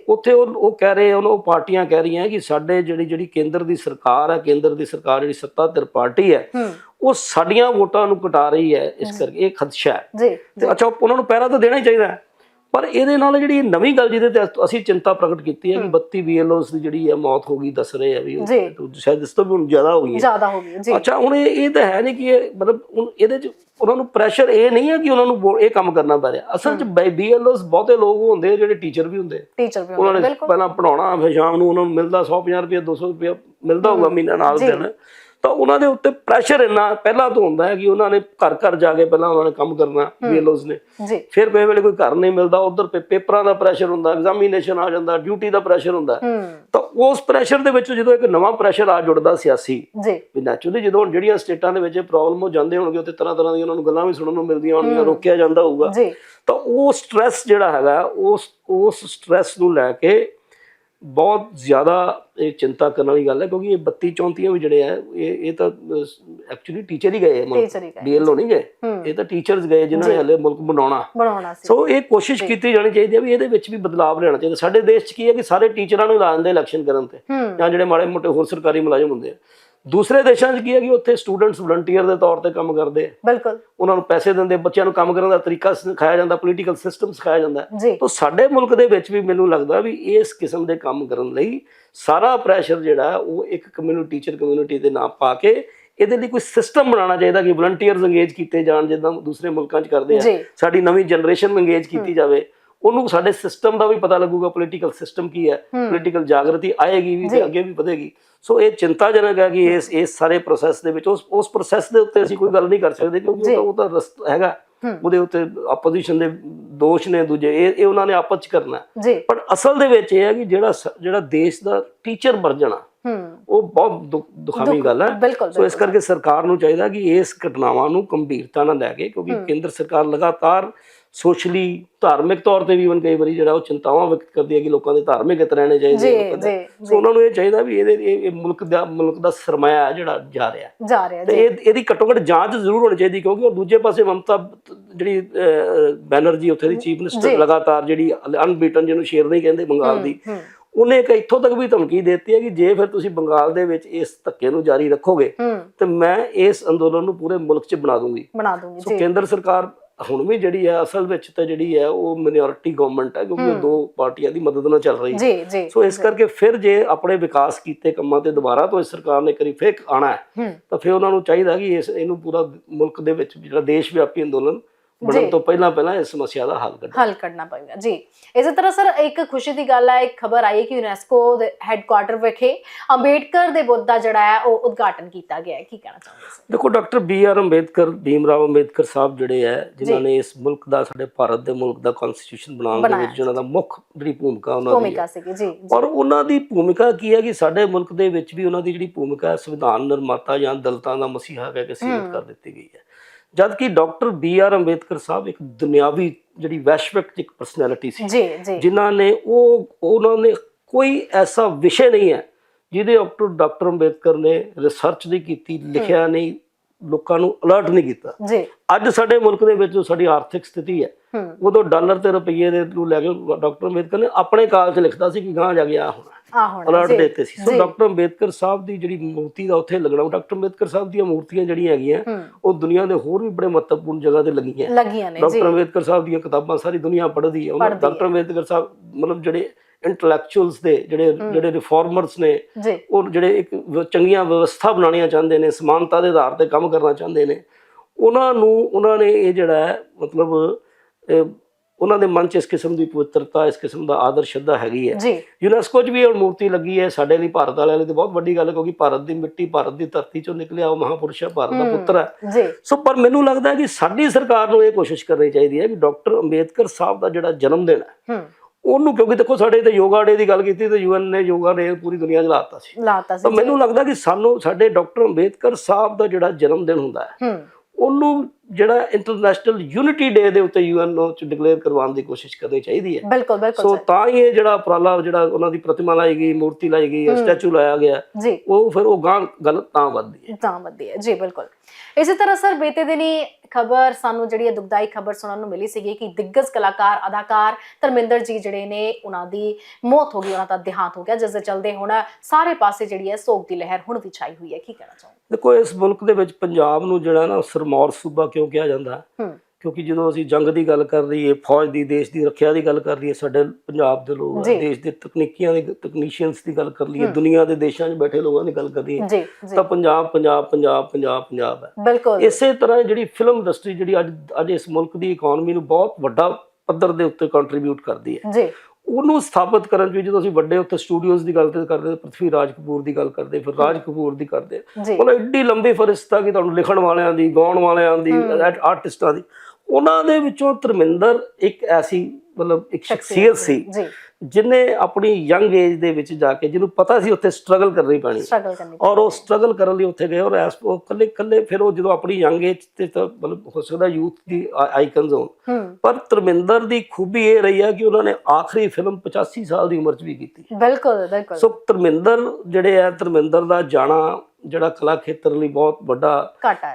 ਉੱਥੇ ਉਹ ਉਹ ਕਹਿ ਰਹੇ ਹਨ ਉਹ ਪਾਰਟੀਆਂ ਕਹਿ ਰਹੀਆਂ ਕਿ ਸਾਡੇ ਜਿਹੜੀ ਜਿਹੜੀ ਕੇਂਦਰ ਦੀ ਸਰਕਾਰ ਹੈ ਕੇਂਦਰ ਦੀ ਸਰਕਾਰ ਜਿਹੜੀ ਸੱਤਾਧਰ ਪਾਰਟੀ ਹੈ ਉਹ ਸਾਡੀਆਂ ਵੋਟਾਂ ਨੂੰ ਕਟਾ ਰਹੀ ਹੈ ਇਸ ਕਰਕੇ ਇਹ ਖਦਸ਼ਾ ਹੈ। ਜੀ ਤੇ ਅੱਛਾ ਉਹਨਾਂ ਨੂੰ ਪਹਿਰਾ ਤਾਂ ਦੇਣਾ ਹੀ ਚਾਹੀਦਾ। ਪਰ ਇਹਦੇ ਨਾਲ ਜਿਹੜੀ ਨਵੀਂ ਗੱਲ ਜਿਹਦੇ ਤੇ ਅਸੀਂ ਚਿੰਤਾ ਪ੍ਰਗਟ ਕੀਤੀ ਹੈ ਕਿ 32 ਬੀਐਲਓਸ ਦੀ ਜਿਹੜੀ ਹੈ ਮੌਤ ਹੋ ਗਈ ਦੱਸ ਰਹੇ ਆ ਵੀ। ਸ਼ਾਇਦ ਇਸ ਤੋਂ ਵੀ ਹੁਣ ਜ਼ਿਆਦਾ ਹੋ ਗਈ ਹੈ ਜ਼ਿਆਦਾ ਹੋ ਗਈ ਜੀ। ਅੱਛਾ ਹੁਣ ਇਹ ਇਹ ਤਾਂ ਹੈ ਨਹੀਂ ਕਿ ਇਹ ਮਤਲਬ ਹੁਣ ਇਹਦੇ ਚ ਉਹਨਾਂ ਨੂੰ ਪ੍ਰੈਸ਼ਰ ਇਹ ਨਹੀਂ ਹੈ ਕਿ ਉਹਨਾਂ ਨੂੰ ਇਹ ਕੰਮ ਕਰਨਾ ਪੈ ਰਿਹਾ। ਅਸਲ ਚ ਬੀਐਲਓਸ ਬਹੁਤੇ ਲੋਕ ਹੁੰਦੇ ਜਿਹੜੇ ਟੀਚਰ ਵੀ ਹੁੰਦੇ। ਟੀਚਰ ਵੀ ਉਹਨਾਂ ਨੇ ਪਹਿਲਾਂ ਪੜਾਉਣਾ ਫਿਰ ਸ਼ਾਮ ਨੂੰ ਉਹਨਾਂ ਨੂੰ ਮਿਲਦਾ 150 ਰੁਪਏ 200 ਰੁਪਏ ਮਿਲਦਾ ਹੋਊਗਾ ਮਹੀਨਾ ਨਾਲ ਦੇਣ ਤਾਂ ਉਹਨਾਂ ਦੇ ਉੱਤੇ ਪ੍ਰੈਸ਼ਰ ਇੰਨਾ ਪਹਿਲਾਂ ਤੋਂ ਹੁੰਦਾ ਹੈ ਕਿ ਉਹਨਾਂ ਨੇ ਘਰ ਘਰ ਜਾ ਕੇ ਪਹਿਲਾਂ ਉਹਨਾਂ ਨੇ ਕੰਮ ਕਰਨਾ ਬੀਐਲਓਸ ਨੇ। ਜੀ। ਫਿਰ ਪਏ ਵੇਲੇ ਕੋਈ ਘਰ ਨਹੀਂ ਮਿਲਦਾ ਉਧਰ ਪੇਪਰਾਂ ਦਾ ਪ੍ਰੈਸ਼ਰ ਹੁੰਦਾ ਐਗਜ਼ਾਮੀਨੇਸ਼ਨ ਆ ਜਾਂਦਾ ਡਿਊਟੀ ਦਾ ਪ੍ਰੈਸ਼ਰ ਹੁੰਦਾ। ਤਾਂ ਉਸ ਪ੍ਰੈਸ਼ਰ ਦੇ ਵਿੱਚ ਜਦੋਂ ਇੱਕ ਨਵਾਂ ਪ੍ਰੈਸ਼ਰ ਆ ਜੁੜਦਾ ਸਿਆਸੀ ਜੀ। ਵੀ ਨੈਚੁਰਲੀ ਜਦੋਂ ਹੁਣ ਜਿਹੜੀਆਂ ਸਟੇਟਾਂ ਦੇ ਵਿੱਚ ਇਹ ਪ੍ਰੋਬਲਮ ਹੋ ਜਾਂਦੇ ਹੋਣਗੇ ਉੱਥੇ ਤਰ੍ਹਾਂ ਤਰ੍ਹਾਂ ਦੀਆਂ ਉਹਨਾਂ ਨੂੰ ਗੱਲਾਂ ਵੀ ਸੁਣਨ ਨੂੰ ਮਿਲਦੀਆਂ ਹੋਣਗੀਆਂ ਰੋਕਿਆ ਜਾਂਦਾ ਹੋਊਗਾ। ਜੀ। ਤਾਂ ਉਹ ਸਟ੍ਰੈਸ ਜਿਹੜਾ ਹੈਗਾ ਉਸ ਉਸ ਸਟ੍ਰੈਸ ਨੂੰ ਲੈ ਕੇ ਬਹੁਤ ਜ਼ਿਆਦਾ ਇਹ ਚਿੰਤਾ ਕਰਨ ਵਾਲੀ ਗੱਲ ਹੈ ਕਿਉਂਕਿ ਇਹ 32 34 ਵੀ ਜਿਹੜੇ ਆ ਇਹ ਇਹ ਤਾਂ ਐਕਚੁਅਲੀ ਟੀਚਰ ਹੀ ਗਏ ਗਏ ਡੀਐਲਓ ਨਹੀਂ ਗਏ? ਇਹ ਤਾਂ ਟੀਚਰਸ ਗਏ ਜਿਨ੍ਹਾਂ ਨੇ ਹਲੇ ਮੁਲਕ ਬਣਾਉਣਾ। ਬਣਾਉਣਾ ਸੀ। ਸੋ ਇਹ ਕੋਸ਼ਿਸ਼ ਕੀਤੀ ਜਾਣੀ ਚਾਹੀਦੀ ਹੈ ਵੀ ਇਹਦੇ ਵਿੱਚ ਵੀ ਬਦਲਾਅ ਲਿਆਉਣਾ ਚਾਹੀਦਾ। ਸਾਡੇ ਦੇਸ਼ 'ਚ ਕੀ ਹੈ ਕਿ ਸਾਰੇ ਟੀਚਰਾਂ ਨੂੰ ਲਾ ਦਿੰਦੇ ਇਲੈਕਸ਼ਨ ਕਰਨ ਤੇ। ਜਾਂ ਜਿਹੜੇ ਮਾੜੇ ਮੋਟੇ ਹੋਰ ਸਰਕਾਰੀ ਮੁਲਾਜ਼ਮ ਹੁੰਦੇ ਆ। ਦੂਸਰੇ ਦੇਸ਼ਾਂ 'ਚ ਕੀ ਹੈ ਕਿ ਉੱਥੇ ਸਟੂਡੈਂਟਸ ਵਲੰਟੀਅਰ ਦੇ ਤੌਰ ਤੇ ਕੰਮ ਕਰਦੇ ਆ। ਬਿਲਕੁਲ। ਉਹਨਾਂ ਨੂੰ ਪੈਸੇ ਦਿੰਦੇ ਬੱਚਿਆਂ ਨੂੰ ਕੰਮ ਕਰਨ ਦਾ ਤਰੀਕਾ ਸਿਖਾਇਆ ਜਾਂਦਾ ਪੋਲੀਟੀਕਲ ਸਿਸਟਮ ਸਿਖਾਇਆ ਜਾਂਦਾ। ਤਾਂ ਸਾਡੇ ਮੁਲਕ ਦੇ ਵਿੱਚ ਵੀ ਮੈਨੂੰ ਲੱਗਦਾ ਵੀ ਇਸ ਕਿਸਮ ਦੇ ਕੰਮ ਕਰਨ ਲਈ ਸਾਰਾ ਪ੍ਰੈਸ਼ਰ ਜਿਹੜਾ ਉਹ ਇੱਕ ਕਮਿਊਨਿਟੀ ਟੀਚਰ ਕਮਿਊਨਿਟੀ ਦੇ ਨਾਮ ਪਾ ਕੇ ਇਹਦੇ ਲਈ ਕੋਈ ਸਿਸਟਮ ਬਣਾਉਣਾ ਚਾਹੀਦਾ ਕਿ ਵਲੰਟੀਅਰਸ ਅੰਗੇਜ ਕੀਤੇ ਜਾਣ ਜਿੱਦਾਂ ਦੂਸਰੇ ਮੁਲਕਾਂ 'ਚ ਕਰਦੇ ਆ। ਸਾਡੀ ਨਵੀਂ ਜਨਰੇਸ਼ਨ ਨੂੰ ਅੰਗੇਜ ਕੀਤੀ ਜਾਵੇ। ਉਹਨੂੰ ਸਾਡੇ ਸਿਸਟਮ ਦਾ ਵੀ ਪਤਾ ਲੱਗੂਗਾ ਪੋਲੀਟੀਕਲ ਸਿਸਟਮ ਕੀ ਹੈ ਪੋਲੀਟੀਕਲ ਜਾਗਰਤੀ ਆਏਗੀ ਵੀ ਤੇ ਅੱਗੇ ਵੀ ਵਧੇਗੀ। ਸੋ ਇਹ ਚਿੰਤਾਜਨਕ ਹੈ ਕਿ ਇਸ ਇਸ ਸਾਰੇ ਪ੍ਰੋਸੈਸ ਦੇ ਵਿੱਚ ਉਸ ਉਸ ਪ੍ਰੋਸੈਸ ਦੇ ਉੱਤੇ ਅਸੀਂ ਕੋਈ ਗੱਲ ਨਹੀਂ ਕਰ ਸਕਦੇ ਕਿਉਂਕਿ ਉਹ ਤਾਂ ਰਸਤਾ ਹੈਗਾ। ਉਹਦੇ ਉੱਤੇ ਆਪੋਜੀਸ਼ਨ ਦੇ ਦੋਸ਼ ਨੇ ਦੂਜੇ ਇਹ ਇਹ ਉਹਨਾਂ ਨੇ ਆਪਸ ਚ ਕਰਨਾ ਪਰ ਅਸਲ ਦੇ ਵਿੱਚ ਇਹ ਹੈ ਕਿ ਜਿਹੜਾ ਜਿਹੜਾ ਦੇਸ਼ ਦਾ ਟੀਚਰ ਬਣ ਜਾਣਾ ਉਹ ਬਹੁਤ ਦੁੱਖ- ਦੁਖਾਵੀ ਦੁੱਖ- ਗੱਲ ਹੈ। ਸੋ ਇਸ। ਕਰਕੇ ਸਰਕਾਰ ਨੂੰ ਚਾਹੀਦਾ ਕਿ ਇਸ ਘਟਨਾਵਾਂ ਨੂੰ ਗੰਭੀਰਤਾ ਨਾਲ ਲੈ ਕੇ ਕਿਉਂਕਿ। ਕੇਂਦਰ ਸਰਕਾਰ ਲਗਾਤਾਰ ਸੋਸ਼ਲੀ ਧਾਰਮਿਕ ਤੌਰ ਤੇ ਵੀ even ਕਈ ਵਾਰੀ ਜਿਹੜਾ ਉਹ ਚਿੰਤਾਵਾਂ ਵਿਅਕਤ ਕਰਦੀ ਹੈ ਕਿ ਲੋਕਾਂ ਦੇ ਧਾਰਮਿਕ ਹਿੱਤ ਰਹਿਣੇ ਚਾਹੀਦੇ। ਜੀ ਸੋ ਉਹਨਾਂ ਨੂੰ ਇਹ ਚਾਹੀਦਾ ਵੀ ਇਹਦੇ ਇਹ ਮੁਲਕ ਦਾ ਮੁਲਕ ਦਾ ਸਰਮਾਇਆ ਹੈ ਜਿਹੜਾ ਜਾ ਰਿਹਾ ਜਾ ਰਿਹਾ ਤੇ ਇਹ ਇਹਦੀ ਘੱਟੋ ਘੱਟ ਜਾਂਚ ਜ਼ਰੂਰ ਹੋਣੀ ਚਾਹੀਦੀ ਕਿਉਂਕਿ ਉਹ ਦੂਜੇ ਪਾਸੇ ਮਮਤਾ ਜਿਹੜੀ ਬੈਨਰਜੀ ਉੱਥੇ ਦੀ ਚੀਫ। ਮਿਨਿਸਟਰ ਲਗਾਤਾਰ ਜਿਹੜੀ ਅਨਬੀਟਨ ਜਿਹਨੂੰ ਸ਼ੇਰ ਨਹੀਂ ਕਹਿੰਦੇ ਬੰਗਾਲ ਦੀ ਉਹਨੇ ਇੱਕ ਇੱਥੋਂ ਤੱਕ ਵੀ ਧਮਕੀ ਦਿੱਤੀ ਹੈ ਕਿ ਜੇ ਫਿਰ ਤੁਸੀਂ ਬੰਗਾਲ ਦੇ ਵਿੱਚ ਇਸ ਧੱਕੇ ਨੂੰ ਜਾਰੀ ਰੱਖੋਗੇ ਤੇ ਮੈਂ ਇਸ ਅੰਦੋਲਨ ਨੂੰ ਪੂਰੇ ਮੁਲਕ 'ਚ ਬਣਾ ਦੂੰਗੀ। ਬਣਾ ਦੂੰਗੀ ਸੋ ਕੇਂਦਰ ਸਰਕਾਰ ਹੁਣ ਵੀ ਜਿਹੜੀ ਹੈ ਅਸਲ ਵਿੱਚ ਤਾਂ ਜਿਹੜੀ ਹੈ ਉਹ ਮਿਨੋਰਿਟੀ ਗਵਰਨਮੈਂਟ ਹੈ ਕਿਉਂਕਿ ਉਹ। ਦੋ ਪਾਰਟੀਆਂ ਦੀ ਮਦਦ ਨਾਲ ਚੱਲ ਰਹੀ ਹੈ ਜੀ ਜੀ ਸੋ ਇਸ ਕਰਕੇ ਫਿਰ ਜੇ ਆਪਣੇ ਵਿਕਾਸ ਕੀਤੇ ਕੰਮਾਂ ਤੇ ਦੁਬਾਰਾ ਤੋਂ ਇਸ ਸਰਕਾਰ ਨੇ ਕਰੀ ਫੇਕ ਆਣਾ ਹੂੰ ਤਾਂ ਫਿਰ ਉਹਨਾਂ ਨੂੰ ਚਾਹੀਦਾ ਕਿ ਇਸ ਇਹਨੂੰ ਪੂਰਾ ਮੁਲਕ ਦੇ ਵਿੱਚ ਜਿਹੜਾ ਦੇਸ਼ ਵਿਆਪੀ ਅੰਦੋਲਨ ਬਣਨ। ਤੋਂ ਪਹਿਲਾਂ ਪਹਿਲਾਂ ਇਸ ਸਮੱਸਿਆ ਦਾ ਹੱਲ ਕੱਢੇ ਹੱਲ ਕਰਨਾ ਪਵੇਗਾ ਜੀ ਇਸੇ ਤਰ੍ਹਾਂ ਸਰ ਇੱਕ ਖੁਸ਼ੀ ਦੀ ਗੱਲ ਹੈ ਇੱਕ ਖਬਰ ਆਈ ਹੈ ਕਿ ਯੂਨੈਸਕੋ ਦੇ ਹੈੱਡਕੁਆਟਰ ਵਿਖੇ ਅੰਬੇਡਕਰ ਦੇ ਬੁੱਤ ਦਾ ਜਿਹੜਾ ਹੈ ਉਹ ਉਦਘਾਟਨ ਕੀਤਾ ਗਿਆ ਹੈ ਕੀ ਕਹਿਣਾ ਚਾਹੁੰਦੇ ਸਰ ਦੇਖੋ doctor B R Ambedkar Bhim Rao Ambedkar Sahib ਜਿਹੜੇ ਹੈ ਜਿਨ੍ਹਾਂ। ਨੇ ਇਸ ਮੁਲਕ ਦਾ ਸਾਡੇ ਭਾਰਤ ਦੇ ਮੁਲਕ ਦਾ ਕਨਸਟੀਟਿਊਸ਼ਨ ਬਣਾਉਣ ਦੇ ਵਿੱਚ ਜਿਹਨਾਂ ਦਾ ਮੁੱਖ ਜਿਹੜੀ ਭੂਮਿਕਾ ਉਹਨਾਂ ਦੀ ਭੂਮਿਕਾ ਸੀਗੀ ਜੀ। ਔਰ ਉਹਨਾਂ ਦੀ ਭੂਮਿਕਾ ਕੀ ਹੈ ਕਿ ਸਾਡੇ ਮੁਲਕ ਦੇ ਵਿੱਚ ਵੀ ਉਹਨਾਂ ਦੀ ਜਿਹੜੀ ਭੂਮਿਕਾ ਹੈ ਸੰਵਿਧਾਨ ਨਿਰਮਾਤਾ ਜਾਂ ਦਲਤਾਂ ਦਾ ਮਸੀਹਾ ਕਹਿ ਕੇ ਸੀਮਿਤ। ਕਰ ਦਿੱਤੀ ਗਈ ਹੈ ਜਦ ਕਿ doctor B R Ambedkar Sahib ਇੱਕ ਦੁਨਿਆਵੀ ਜਿਹੜੀ ਵੈਸ਼ਵਿਕ ਇੱਕ ਪਰਸਨੈਲਿਟੀ ਸੀ। ਜੀ ਜੀ। ਜਿਨ੍ਹਾਂ ਨੇ ਉਹ ਉਹਨਾਂ ਨੇ ਕੋਈ ਐਸਾ ਵਿਸ਼ੇ ਨਹੀਂ ਹੈ ਜਿਹਦੇ ਉੱਪਰ ਡਾਕਟਰ ਅੰਬੇਦਕਰ ਨੇ ਰਿਸਰਚ ਨਹੀਂ ਕੀਤੀ ਲਿਖਿਆ ਨਹੀਂ ਲੋਕਾਂ ਨੂੰ ਅਲਰਟ ਨਹੀਂ ਕੀਤਾ। ਜੀ। ਅੱਜ ਸਾਡੇ ਮੁਲਕ ਦੇ ਵਿੱਚ ਜੋ ਸਾਡੀ ਆਰਥਿਕ ਸਥਿਤੀ ਹੈ। ਉਦੋਂ ਡਾਲਰ ਤੇ ਰੁਪਈਏ ਦੇ ਨੂੰ ਲੈ ਕੇ ਡਾਕਟਰ ਅੰਬੇਦਕਰ ਨੇ ਆਪਣੇ ਕਾਲ 'ਚ ਲਿਖਦਾ ਸੀ ਕਿ ਗਾਂ ਜਾ ਗਿਆ ਹੋਣਾ। ਆ ਹੁਣ ਅਲਰਟ ਦਿੱਤੇ ਸੀ। ਸੋ। ਡਾਕਟਰ ਅੰਬੇਦਕਰ ਸਾਹਿਬ ਦੀ ਜਿਹੜੀ ਮੂਰਤੀ ਦਾ ਉੱਥੇ ਲੱਗਣਾ ਡਾਕਟਰ ਅੰਬੇਦਕਰ ਸਾਹਿਬ ਦੀਆਂ ਮੂਰਤੀਆਂ ਜਿਹੜੀਆਂ ਹੈਗੀਆਂ ਉਹ ਦੁਨੀਆ ਦੇ ਹੋਰ ਵੀ ਬੜੇ ਮਹੱਤਵਪੂਰਨ ਜਗ੍ਹਾ ਤੇ ਲੱਗੀਆਂ। ਲੱਗੀਆਂ ਨੇ ਜੀ। ਡਾਕਟਰ ਅੰਬੇਦਕਰ ਸਾਹਿਬ ਦੀਆਂ ਕਿਤਾਬਾਂ ਸਾਰੀ ਦੁਨੀਆ ਪੜ੍ਹਦੀ ਹੈ। ਉਹਨਾਂ। ਡਾਕਟਰ ਅੰਬੇਦਕਰ ਸਾਹਿਬ ਮਤਲਬ ਜਿਹੜੇ ਇੰਟੈਲੈਕਚੁਅਲਸ ਦੇ ਜਿਹੜੇ ਜਿਹੜੇ ਰਿਫਾਰਮਰਸ ਨੇ ਉਹ ਜਿਹੜੇ ਇੱਕ ਚੰਗੀਆਂ ਵਿਵਸਥਾ ਬਣਾਉਣੀਆਂ ਚਾਹੁੰਦੇ ਨੇ ਸਮਾਨਤਾ ਦੇ ਆਧਾਰ ਤੇ ਕੰਮ ਕਰਨਾ ਚਾਹੁੰਦੇ ਨੇ ਉਹਨਾਂ ਨੂੰ ਉਹਨਾਂ ਨੇ ਇਹ ਜਿਹੜਾ ਮਤਲਬ ਉਹਨਾਂ ਦੇ ਮਨ 'ਚ ਇਸ ਕਿਸਮ ਦੀ ਪਵਿੱਤਰਤਾ ਇਸ ਕਿਸਮ ਦਾ ਆਦਰ ਸ਼ਰਧਾ ਹੈਗੀ ਹੈ। ਯੂਨੈਸਕੋ 'ਚ ਵੀ ਇਹ ਮੂਰਤੀ ਲੱਗੀ ਹੈ ਸਾਡੇ ਲਈ ਭਾਰਤ ਵਾਲਿਆਂ ਲਈ ਤੇ ਬਹੁਤ ਵੱਡੀ ਗੱਲ ਕਿਉਂਕਿ ਭਾਰਤ ਦੀ ਮਿੱਟੀ ਭਾਰਤ ਦੀ ਧਰਤੀ 'ਚੋਂ ਨਿਕਲਿਆ ਉਹ ਮਹਾਪੁਰਸ਼ ਹੈ ਭਾਰਤ ਦਾ। ਪੁੱਤਰ ਹੈ। ਸੋ ਪਰ ਮੈਨੂੰ ਲੱਗਦਾ ਹੈ ਕਿ ਸਾਡੀ ਸਰਕਾਰ ਨੂੰ ਇਹ ਕੋਸ਼ਿਸ਼ ਕਰਨੀ ਚਾਹੀਦੀ ਹੈ ਕਿ ਡਾਕਟਰ ਅੰਬੇਦਕਰ ਸਾਹਿਬ ਦਾ ਜਿਹੜਾ ਜਨਮ ਦਿਨ ਹੂੰ ਉਹਨੂੰ ਕਿਉਂਕਿ ਦੇਖੋ ਸਾਡੇ ਤੇ ਯੋਗਾ ਡੇ ਦੀ ਗੱਲ ਕੀਤੀ ਤੇ ਯੂਐਨ ਨੇ ਯੋਗਾ ਡੇ ਪੂਰੀ ਦੁਨੀਆ 'ਚ ਲਾਤਾ ਸੀ। ਲਾਤਾ ਸੀ ਤਾਂ ਮੈਨੂੰ ਲੱਗਦਾ ਕਿ ਸਾਨੂੰ ਸਾਡੇ ਡਾਕਟਰ ਅੰਬੇਦਕਰ ਸਾਹਿਬ ਦਾ ਜਿਹੜਾ ਜਨਮ ਦਿਨ ਹੁੰਦਾ ਹੈ ਹੂੰ। ਉਹਨੂੰ ਜਿਹੜਾ ਇੰਟਰਨੈਸ਼ਨਲ ਯੂਨਿਟੀ ਡੇ ਦੇ ਉੱਤੇ ਯੂਐਨ ਨੂੰ ਚ ਡਿਕਲੇਅਰ ਕਰਵਾਉਣ ਦੀ ਕੋਸ਼ਿਸ਼ ਕਰਨੀ ਚਾਹੀਦੀ ਹੈ। ਬਿਲਕੁਲ ਬਿਲਕੁਲ ਸੋ ਤਾਂ ਹੀ ਇਹ ਜਿਹੜਾ ਉਪਰਾਲਾ ਜਿਹੜਾ ਉਹਨਾਂ ਦੀ ਪ੍ਰਤਿਮਾ ਲਾਈ ਗਈ ਮੂਰਤੀ ਲਾਈ ਗਈ ਸਟੈਚੂ ਲਾਇਆ ਗਿਆ। ਉਹ ਫਿਰ ਉਹ ਗਾਂ ਗੱਲ ਤਾਂ ਵੱਧਦੀ ਹੈ। ਤਾਂ ਵਧੀਆ ਜੀ ਬਿਲਕੁਲ। ਇਸੇ ਤਰ੍ਹਾਂ ਸਰ ਬੀਤੇ ਦਿਨੀ ਖਬਰ ਸਾਨੂੰ ਜਿਹੜੀ ਇਹ ਦੁਖਦਾਈ ਖਬਰ ਸੁਣਨ ਨੂੰ ਮਿਲੀ ਸੀਗੀ ਕਿ ਦਿੱਗਜ ਕਲਾਕਾਰ ਅਦਾਕਾਰ ਧਰਮਿੰਦਰ ਜੀ ਜਿਹੜੇ ਨੇ ਉਹਨਾਂ ਦੀ ਮੌਤ ਹੋ ਗਈ ਉਹਨਾਂ ਦਾ ਦੇਹਾਂਤ ਹੋ ਗਿਆ ਜਿਸ ਦੇ ਚਲਦੇ ਹੁਣ ਸਾਰੇ ਪਾਸੇ ਜਿਹੜੀ ਹੈ ਸੋਗ ਦੀ ਲਹਿਰ ਹੁਣ ਵੀ ਛਾਈ ਹੋਈ ਹੈ। ਕੀ ਕਹਿਣਾ ਚਾਹੋਗੇ? ਦੇਖੋ ਇਸ ਮੁਲਕ ਦੇ ਵਿੱਚ ਪੰਜਾਬ ਨੂੰ ਜਿਹੜਾ ਨਾ ਸਰਮੌਰ ਸੂਬਾ ਕਿਉਂ ਕਿਹਾ ਜਾਂਦਾ? ਹੈ? ਕਿਉਂਕਿ ਜਦੋਂ ਅਸੀਂ ਜੰਗ ਦੀ ਗੱਲ ਕਰ ਲਈਏ ਫੌਜ ਦੀ ਦੇਸ਼ ਦੀ ਰੱਖਿਆ ਦੀ ਗੱਲ ਕਰ ਲਈਏ ਸਾਡੇ ਪੰਜਾਬ ਦੇ ਲੋਕ। ਦੇਸ਼ ਦੇ ਤਕਨੀਕੀਆਂ ਦੀ ਤਕਨੀਸ਼ੀਅਨਸ ਦੀ ਗੱਲ ਕਰ ਲਈਏ ਦੁਨੀਆ ਦੇ ਦੇਸ਼ਾਂ 'ਚ ਬੈਠੇ ਲੋਕਾਂ ਦੀ ਗੱਲ ਕਰ ਲਈਏ ਜੀ ਜੀ। ਤਾਂ ਪੰਜਾਬ ਪੰਜਾਬ ਪੰਜਾਬ ਪੰਜਾਬ ਪੰਜਾਬ ਹੈ। ਬਿਲਕੁਲ। ਇਸੇ ਤਰ੍ਹਾਂ ਜਿਹੜੀ ਫਿਲਮ ਇੰਡਸਟਰੀ ਜਿਹੜੀ ਅੱਜ ਅੱਜ ਇਸ ਮੁਲਕ ਦੀ ਇਕਨੋਮੀ ਨੂੰ ਬਹੁਤ ਵੱਡਾ ਪੱਧਰ ਦੇ ਉੱਤੇ ਕੰਟਰੀਬਿਊਟ ਕਰਦੀ ਹੈ। ਜੀ। ਉਹਨੂੰ ਸਥਾਪਿਤ ਕਰਨ 'ਚ ਵੀ ਜਦੋਂ ਅਸੀਂ ਵੱਡੇ ਉੱਤੇ ਸਟੂਡੀਓਜ਼ ਦੀ ਗੱਲ ਤੇ ਕਰਦੇ ਪ੍ਰithvi ਰਾਜ ਕਪੂਰ ਦੀ ਗੱਲ ਕਰਦੇ ਫਿਰ ਰਾਜ ਕਪੂਰ ਦੀ ਕਰਦੇ। ਉਹਨਾਂ ਏਡੀ ਲੰਬੀ ਫਰਿਸ਼ਤਾ ਕਿ ਤੁਹਾਨੂੰ ਲਿਖਣ ਵਾਲਿਆਂ ਦੀ ਗਾਉਣ ਵਾਲਿਆਂ ਦੀ ਆਰਟਿਸਟਾਂ ਦੀ। ਉਹਨਾਂ ਦੇ ਵਿੱਚੋਂ ਧਰਮਿੰਦਰ ਇੱਕ ਐਸੀ ਮਤਲਬ ਇੱਕ ਸ਼ਖਸੀਅਤ ਸੀ। ਜੀ। ਜਿਨੇ ਆਪਣੀ ਯੰਗ ਏਜ ਦੇ ਵਿੱਚ ਜਾ ਕੇ ਜਿਹਨੂੰ ਪਤਾ ਸੀ ਉੱਥੇ ਸਟਰਗਲ ਕਰਨੀ ਪੈਣੀ। ਸਟਰਗਲ ਕਰਨੀ ਔਰ ਉਹ ਸਟਰਗਲ ਕਰਨ ਲਈ ਉੱਥੇ ਗਏ ਔਰ ਐਸ ਉਹ ਕੱਲੇ ਕੱਲੇ ਫਿਰ ਉਹ ਜਦੋਂ ਆਪਣੀ ਯੰਗ ਏਜ ਤੇ ਤਾਂ ਮਤਲਬ ਹੋ ਸਕਦਾ ਯੂਥ ਦੀ ਆਈਕਨਸ ਹੋਣ। ਪਰ ਧਰਮਿੰਦਰ ਦੀ ਖੂਬੀ ਇਹ ਰਹੀ ਹੈ ਕਿ ਉਹਨਾਂ ਨੇ ਆਖਰੀ ਫਿਲਮ 85 ਸਾਲ ਦੀ ਉਮਰ 'ਚ ਵੀ ਕੀਤੀ। ਬਿਲਕੁਲ ਬਿਲਕੁਲ। ਸੋ ਧਰਮਿੰਦਰ ਜਿਹੜੇ ਆ ਧਰਮਿੰਦਰ ਦਾ ਜਾਣਾ ਜਿਹੜਾ ਕਲਾ ਖੇਤਰ ਲਈ ਬਹੁਤ ਵੱਡਾ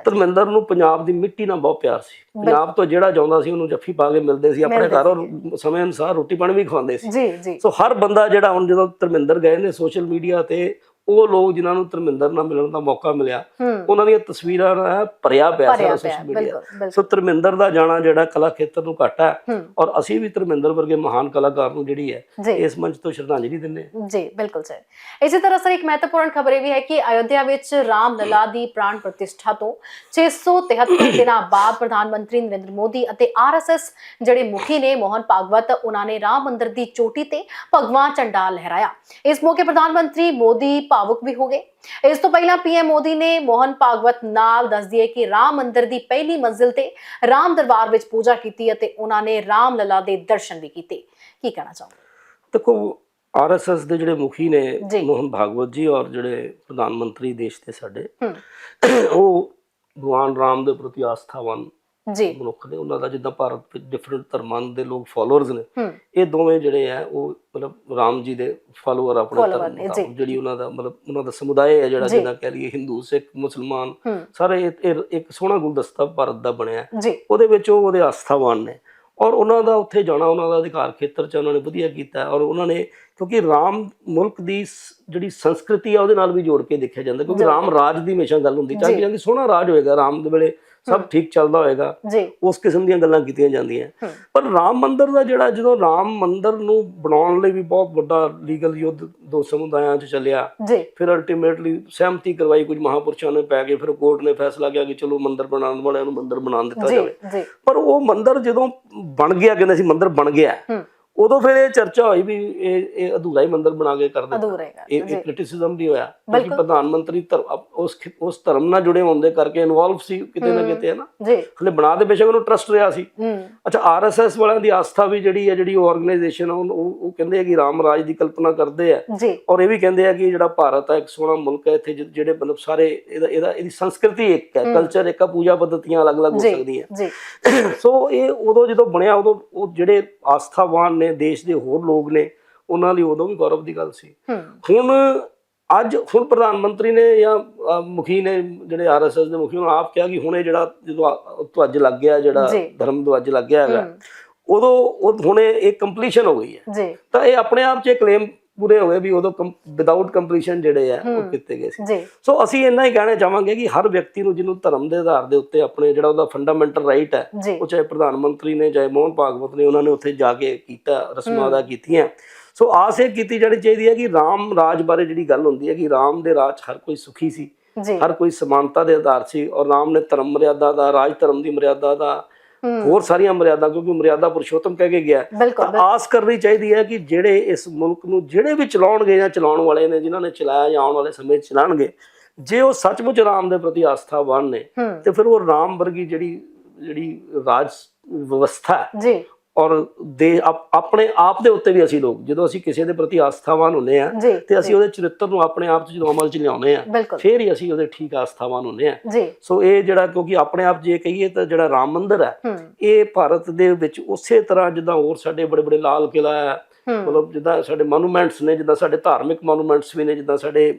ਧਰਮਿੰਦਰ ਨੂੰ ਪੰਜਾਬ ਦੀ ਮਿੱਟੀ ਨਾਲ ਬਹੁਤ ਪਿਆਰ ਸੀ। ਪੰਜਾਬ ਤੋਂ ਜਿਹੜਾ ਜਾਂਦਾ ਸੀ ਉਹਨੂੰ ਜੱਫੀ ਪਾ ਕੇ ਮਿਲਦੇ ਸੀ ਆਪਣੇ ਘਰ ਔਰ ਸਮੇਂ ਅਨੁਸਾਰ ਰੋਟੀ ਪਾਣੀ ਵੀ ਖਵਾਉਂਦੇ ਸੀ। ਜੀ ਜੀ। ਸੋ ਹਰ ਬੰਦਾ ਜਿਹੜਾ ਹੁਣ ਜਦੋਂ ਧਰਮਿੰਦਰ ਗਏ ਨੇ ਸੋਸ਼ਲ ਮੀਡੀਆ ਤੇ ਉਹ ਲੋਕ ਜਿਨ੍ਹਾਂ ਨੂੰ ਧਰਮਿੰਦਰ ਨਾਲ ਮਿਲਣ ਦਾ ਮੌਕਾ ਮਿਲਿਆ ਉਹਨਾਂ ਦੀਆਂ ਤਸਵੀਰਾਂ ਨਾਲ ਭਰਿਆ ਪਿਆ ਸਾਰਾ ਸੋਸ਼ਲ ਮੀਡੀਆ ਸੋ ਧਰਮਿੰਦਰ ਦਾ ਜਾਣਾ ਜਿਹੜਾ ਕਲਾ ਖੇਤਰ ਨੂੰ ਘੱਟ ਹੈ ਔਰ ਅਸੀਂ ਵੀ ਧਰਮਿੰਦਰ ਵਰਗੇ ਮਹਾਨ ਕਲਾਕਾਰ ਨੂੰ ਜਿਹੜੀ ਹੈ ਇਸ ਮੰਚ ਤੋਂ ਸ਼ਰਧਾਂਜਲੀ ਦਿੰਦੇ ਹਾਂ। ਜੀ ਬਿਲਕੁਲ ਸਰ। ਇਸੇ ਤਰ੍ਹਾਂ ਸਰ ਇੱਕ ਮਹੱਤਵਪੂਰਨ ਖਬਰ ਇਹ ਵੀ ਹੈ ਕਿ ਅਯੋਧਿਆ ਵਿੱਚ ਰਾਮ ਲਲਾ ਦੀ ਪ੍ਰਾਣ ਪ੍ਰਤਿਸ਼ਠਾ ਤੋਂ 673 ਦਿਨਾਂ ਬਾਅਦ ਪ੍ਰਧਾਨ ਮੰਤਰੀ ਨਰਿੰਦਰ ਮੋਦੀ ਅਤੇ ਆਰਐਸਐਸ ਜਿਹੜੇ ਮੁਖੀ ਨੇ ਮੋਹਨ ਭਾਗਵਤ ਉਹਨਾਂ ਨੇ ਰਾਮ ਮੰਦਿਰ ਦੀ ਚੋਟੀ ਤੇ ਭਗਵਾ ਝੰਡਾ ਲਹਿਰਾਇਆ। ਇਸ ਮੌਕੇ ਪ੍ਰਧਾਨ ਮੰਤਰੀ ਮੋਦੀ ਭਾਵੁਕ ਵੀ ਹੋ ਗਏ। ਇਸ ਤੋਂ ਪਹਿਲਾਂ ਪੀਐਮ ਮੋਦੀ ਨੇ ਮੋਹਨ ਭਾਗਵਤ ਨਾਲ ਦੱਸ ਦਿਏ ਕਿ ਰਾਮ ਮੰਦਿਰ ਦੀ ਪਹਿਲੀ ਮੰਜ਼ਿਲ ਤੇ ਰਾਮ ਦਰਬਾਰ ਵਿੱਚ ਪੂਜਾ ਕੀਤੀ ਅਤੇ ਉਹਨਾਂ ਨੇ ਰਾਮ ਲਲਾ ਦੇ ਦਰਸ਼ਨ ਵੀ ਕੀਤੇ। ਕੀ ਕਹਿਣਾ ਚਾਹੋਗੇ? ਦੇਖੋ ਆਰਐਸਐਸ ਦੇ ਜਿਹੜੇ ਮੁਖੀ ਨੇ। ਮੋਹਨ ਭਾਗਵਤ ਜੀ ਔਰ ਜਿਹੜੇ ਪ੍ਰਧਾਨ ਮੰਤਰੀ ਦੇਸ਼ ਦੇ ਸਾਡੇ ਉਹ ਭਗਵਾਨ ਰਾਮ ਦੇ ਪ੍ਰਤੀ ਆਸਥਾਵਾਨ ਜੀ। ਮਨੁੱਖ ਨੇ ਉਹਨਾਂ ਦਾ ਜਿੱਦਾਂ ਭਾਰਤ ਵਿੱਚ ਡਿਫਰੈਂਟ ਧਰਮਾਂ ਦੇ ਲੋਕ ਫਾਲੋਅਰਸ ਨੇ। ਇਹ ਦੋਵੇਂ ਜਿਹੜੇ ਆ ਉਹ ਮਤਲਬ ਰਾਮ ਜੀ ਦੇ ਫਾਲੋਅਰ ਆਪਣੇ ਧਰਮ ਜਿਹੜੀ ਉਹਨਾਂ ਦਾ ਮਤਲਬ ਉਹਨਾਂ ਦਾ ਸਮੁਦਾਇ ਹੈ ਜਿਹੜਾ। ਜਿਹਨਾਂ ਕਹਿ ਲਈਏ ਹਿੰਦੂ ਸਿੱਖ ਮੁਸਲਮਾਨ ਸਾਰੇ ਇਹ- ਇੱਕ ਸੋਹਣਾ ਗੁਲਦਸਤਾ ਭਾਰਤ ਦਾ ਬਣਿਆ। ਉਹਦੇ ਵਿੱਚ ਉਹ ਉਹਦੇ ਆਸਥਾਵਾਨ ਨੇ। ਔਰ ਉਹਨਾਂ ਦਾ ਉੱਥੇ ਜਾਣਾ ਉਹਨਾਂ ਦਾ ਅਧਿਕਾਰ ਖੇਤਰ ਚ ਉਹਨਾਂ ਨੇ ਵਧੀਆ ਕੀਤਾ। ਔਰ ਉਹਨਾਂ ਨੇ ਕਿਉਂਕਿ ਰਾਮ ਮੁਲਕ ਦੀ ਜਿਹੜੀ ਸੰਸਕ੍ਰਿਤੀ ਆ ਉਹਦੇ ਨਾਲ ਵੀ ਜੋੜ ਕੇ ਦੇਖਿਆ ਜਾਂਦਾ। ਕਿਉਂਕਿ। ਰਾਮ ਰਾਜ ਦੀ ਹਮੇਸ਼ਾ ਗੱਲ ਹੁੰਦੀ। ਚਾਹੀਦੀ। ਜਾਂਦੀ ਸੋਹਣਾ ਰਾਜ ਹੋਏਗਾ ਰਾਮ ਦੇ ਵੇਲੇ ਸਭ ਠੀਕ ਚੱਲਦਾ ਹੋਏਗਾ। ਉਸ ਕਿਸਮ ਦੀਆਂ ਗੱਲਾਂ ਕੀਤੀਆਂ ਜਾਂਦੀਆਂ। ਪਰ ਰਾਮ ਮੰਦਿਰ ਦਾ ਜਿਹੜਾ ਜਦੋਂ ਰਾਮ ਮੰਦਿਰ ਨੂੰ ਬਣਾਉਣ ਲਈ ਵੀ ਬਹੁਤ ਵੱਡਾ ਲੀਗਲ ਯੁੱਧ ਦੋ ਸਮੁਦਾਇਆਂ 'ਚ ਚੱਲਿਆ ਫਿਰ ਅਲਟੀਮੇਟਲੀ ਸਹਿਮਤੀ ਕਰਵਾਈ ਕੁਝ ਮਹਾਪੁਰਸ਼ਾਂ ਨੇ ਪੈ ਕੇ ਫਿਰ ਕੋਰਟ ਨੇ ਫੈਸਲਾ ਕੀਤਾ ਕਿ ਚਲੋ ਮੰਦਿਰ ਬਣਾਉਣ ਵਾਲਿਆਂ ਨੂੰ ਮੰਦਿਰ ਬਣਾਉਣ ਦਿੱਤਾ ਜਾਵੇ। ਪਰ ਉਹ ਮੰਦਿਰ ਜਦੋਂ ਬਣ ਗਿਆ ਕਹਿੰਦੇ ਸੀ ਮੰਦਿਰ ਬਣ ਗਿਆ। ਉਦੋਂ ਫਿਰ ਇਹ ਚਰਚਾ ਹੋਈ ਵੀ ਇਹ ਇਹ ਅਧੂਰਾ ਹੀ ਮੰਦਿਰ ਬਣਾ ਕੇ ਕਰ ਦਿੱਤਾ। ਅਧੂਰਾ ਇਹ ਕ੍ਰਿਟਿਸਿਜ਼ਮ ਵੀ ਹੋਇਆ ਕਿਉਂਕਿ। ਪ੍ਰਧਾਨ ਮੰਤਰੀ ਉਸ ਉਸ ਧਰਮ ਨਾਲ ਜੁੜੇ ਹੋਣ ਦੇ ਕਰਕੇ ਇਨਵੋਲਵ ਸੀ ਕਿਤੇ ਨਾ ਕਿਤੇ ਹੈ ਨਾ ਜੀ। ਹਲੇ ਬਣਾ ਦੇ ਬੇਸ਼ੱਕ ਉਹਨੂੰ ਟਰਸਟ ਰਿਹਾ ਸੀ। ਅੱਛਾ ਆਰਐਸਐਸ ਵਾਲਿਆਂ ਦੀ ਆਸਥਾ ਵੀ ਜਿਹੜੀ ਹੈ ਜਿਹੜੀ ਆਰਗੇਨਾਈਜੇਸ਼ਨ ਉਹ ਉਹ ਕਹਿੰਦੇ ਆ ਕਿ ਰਾਮ ਰਾਜ ਦੀ ਕਲਪਨਾ ਕਰਦੇ ਆ। ਔਰ ਇਹ ਵੀ ਕਹਿੰਦੇ ਆ ਕਿ ਜਿਹੜਾ ਭਾਰਤ ਹੈ ਇੱਕ ਸੋਹਣਾ ਮੁਲਕ ਹੈ ਇੱਥੇ ਜਿਹੜੇ ਮਤਲਬ ਸਾਰੇ ਇਹਦਾ ਇਹਦਾ ਇਹਦੀ ਸੰਸਕ੍ਰਿਤੀ ਇੱਕ ਹੈ ਕਲਚਰ ਇੱਕ ਆ ਪੂਜਾ ਪद्धਤੀਆਂ ਅਲੱਗ-ਅਲੱਗ ਹੋ ਸਕਦੀਆਂ। ਜੀ। ਸੋ ਇਹ ਉਦੋਂ ਜਦੋਂ ਬਣਿਆ ਉਦੋਂ ਉਹ ਜਿਹੜੇ ਆਸਥਾਵਾਨ ਨੇ ਦੇਸ਼ ਦੇ ਹੋਰ ਲੋਕ ਨੇ ਉਹਨਾਂ ਲਈ ਉਦੋਂ ਵੀ ਗੌਰਵ ਦੀ ਗੱਲ ਸੀ। ਹੁਣ ਅੱਜ ਹੁਣ ਪ੍ਰਧਾਨ ਮੰਤਰੀ ਨੇ ਜਾਂ ਮੁਖੀ ਨੇ ਜਿਹੜੇ ਆਰਐਸਐਸ ਦੇ ਮੁਖੀ ਨੂੰ ਆਪ ਕਿਹਾ ਕਿ ਹੁਣ ਇਹ ਜਿਹੜਾ ਜਦੋਂ ਧਵਜ ਲੱਗ ਗਿਆ ਜਿਹੜਾ। ਧਰਮ ਧਵਜ ਲੱਗ ਗਿਆ ਹੈਗਾ ਉਦੋਂ ਉਹ ਹੁਣ ਇਹ ਕੰਪਲੀਸ਼ਨ ਹੋ ਗਈ ਹੈ। ਜੀ। ਤਾਂ ਇਹ ਆਪਣੇ ਆਪ 'ਚ ਕਲੇਮ ਪੂਰੇ ਹੋ ਗਏ ਵੀ ਉਦੋਂ ਵਿਦਆਊਟ ਕੰਪਲੀਸ਼ਨ ਜਿਹੜੇ ਆ ਉਹ ਕੀਤੇ ਗਏ ਸੀ। ਸੋ ਅਸੀਂ ਇੰਨਾ ਹੀ ਕਹਿਣਾ ਚਾਹਾਂਗੇ ਕਿ ਹਰ ਵਿਅਕਤੀ ਨੂੰ ਜਿਹਨੂੰ ਧਰਮ ਦੇ ਆਧਾਰ ਦੇ ਉੱਤੇ ਆਪਣੇ ਜਿਹੜਾ ਉਹਦਾ ਫੰਡਾਮੈਂਟਲ ਰਾਈਟ ਹੈ ਉਹ ਚਾਹੇ ਪ੍ਰਧਾਨ ਮੰਤਰੀ ਨੇ ਚਾਹੇ ਮੋਹਨ ਭਾਗਵਤ ਨੇ ਉਹਨਾਂ ਨੇ ਉੱਥੇ ਜਾ ਕੇ ਕੀਤਾ ਰਸਮਾਂ ਅਦਾ ਕੀਤੀਆਂ। ਸੋ ਆਸ ਇਹ ਕੀਤੀ ਜਾਣੀ ਚਾਹੀਦੀ ਹੈ ਕਿ ਰਾਮ ਰਾਜ ਬਾਰੇ ਜਿਹੜੀ ਗੱਲ ਹੁੰਦੀ ਹੈ ਕਿ ਰਾਮ ਦੇ ਰਾਜ ਹਰ ਕੋਈ ਸੁਖੀ ਸੀ ਹਰ ਕੋਈ ਸਮਾਨਤਾ ਦੇ ਆਧਾਰ ਸੀ ਔਰ ਰਾਮ ਨੇ ਧਰਮ ਮਰਿਆਦਾ ਦਾ ਰਾਜ ਧਰਮ ਦੀ ਮਰਿਆਦਾ ਦਾ ਹੋਰ ਸਾਰੀਆਂ ਮਰਿਆਦਾ ਕਿਉਂਕਿ ਮਰਿਆਦਾ ਪੁਰਸ਼ੋਤਮ ਕਹਿ ਕੇ ਗਿਆ। ਆਸ ਕਰਨੀ ਚਾਹੀਦੀ ਹੈ ਕਿ ਜਿਹੜੇ ਇਸ ਮੁਲਕ ਨੂੰ ਜਿਹੜੇ ਵੀ ਚਲਾਉਣਗੇ ਜਾਂ ਚਲਾਉਣ ਵਾਲੇ ਨੇ ਜਿਨ੍ਹਾਂ ਨੇ ਚਲਾਇਆ ਜਾਂ ਆਉਣ ਵਾਲੇ ਸਮੇਂ 'ਚ ਚਲਾਉਣਗੇ ਜੇ ਉਹ ਸੱਚਮੁੱਚ ਰਾਮ ਦੇ ਪ੍ਰਤੀ ਆਸਥਾਵਾਨ ਨੇ ਤੇ ਫਿਰ ਉਹ ਰਾਮ ਵਰਗੀ ਜਿਹੜੀ ਜਿਹੜੀ ਰਾਜ ਵਿਵਸਥਾ ਜੀ। ਔਰ ਦੇ ਆਪ- ਆਪਣੇ ਆਪ ਦੇ ਉੱਤੇ ਵੀ ਅਸੀਂ ਲੋਕ ਜਦੋਂ ਅਸੀਂ ਕਿਸੇ ਦੇ ਪ੍ਰਤੀ ਆਸਥਾਵਾਨ ਹੁੰਦੇ ਆ ਤੇ ਅਸੀਂ ਉਹਦੇ ਚਰਿੱਤਰ ਨੂੰ ਆਪਣੇ ਆਪ 'ਚ ਜਦੋਂ ਅਮਲ 'ਚ ਲਿਆਉਂਦੇ ਆ ਫਿਰ ਹੀ ਅਸੀਂ ਉਹਦੇ ਠੀਕ ਆਸਥਾਵਾਨ ਹੁੰਦੇ ਆ ਸੋ ਇਹ ਜਿਹੜਾ ਕਿਉਂਕਿ ਆਪਣੇ ਆਪ ਜੇ ਕਹੀਏ ਤਾਂ ਜਿਹੜਾ ਰਾਮ ਮੰਦਿਰ ਹੈ ਇਹ ਭਾਰਤ ਦੇ ਵਿੱਚ ਉਸੇ ਤਰ੍ਹਾਂ ਜਿੱਦਾਂ ਹੋਰ ਸਾਡੇ ਬੜੇ ਬੜੇ ਲਾਲ ਕਿਲਾ ਹੈ ਮਤਲਬ ਜਿੱਦਾਂ ਸਾਡੇ ਮੋਨੂਮੈਂਟਸ ਨੇ ਜਿੱਦਾਂ ਸਾਡੇ ਧਾਰਮਿਕ ਮੋਨੂਮੈਂਟਸ ਵੀ ਨੇ ਜਿੱਦਾਂ ਸਾਡੇ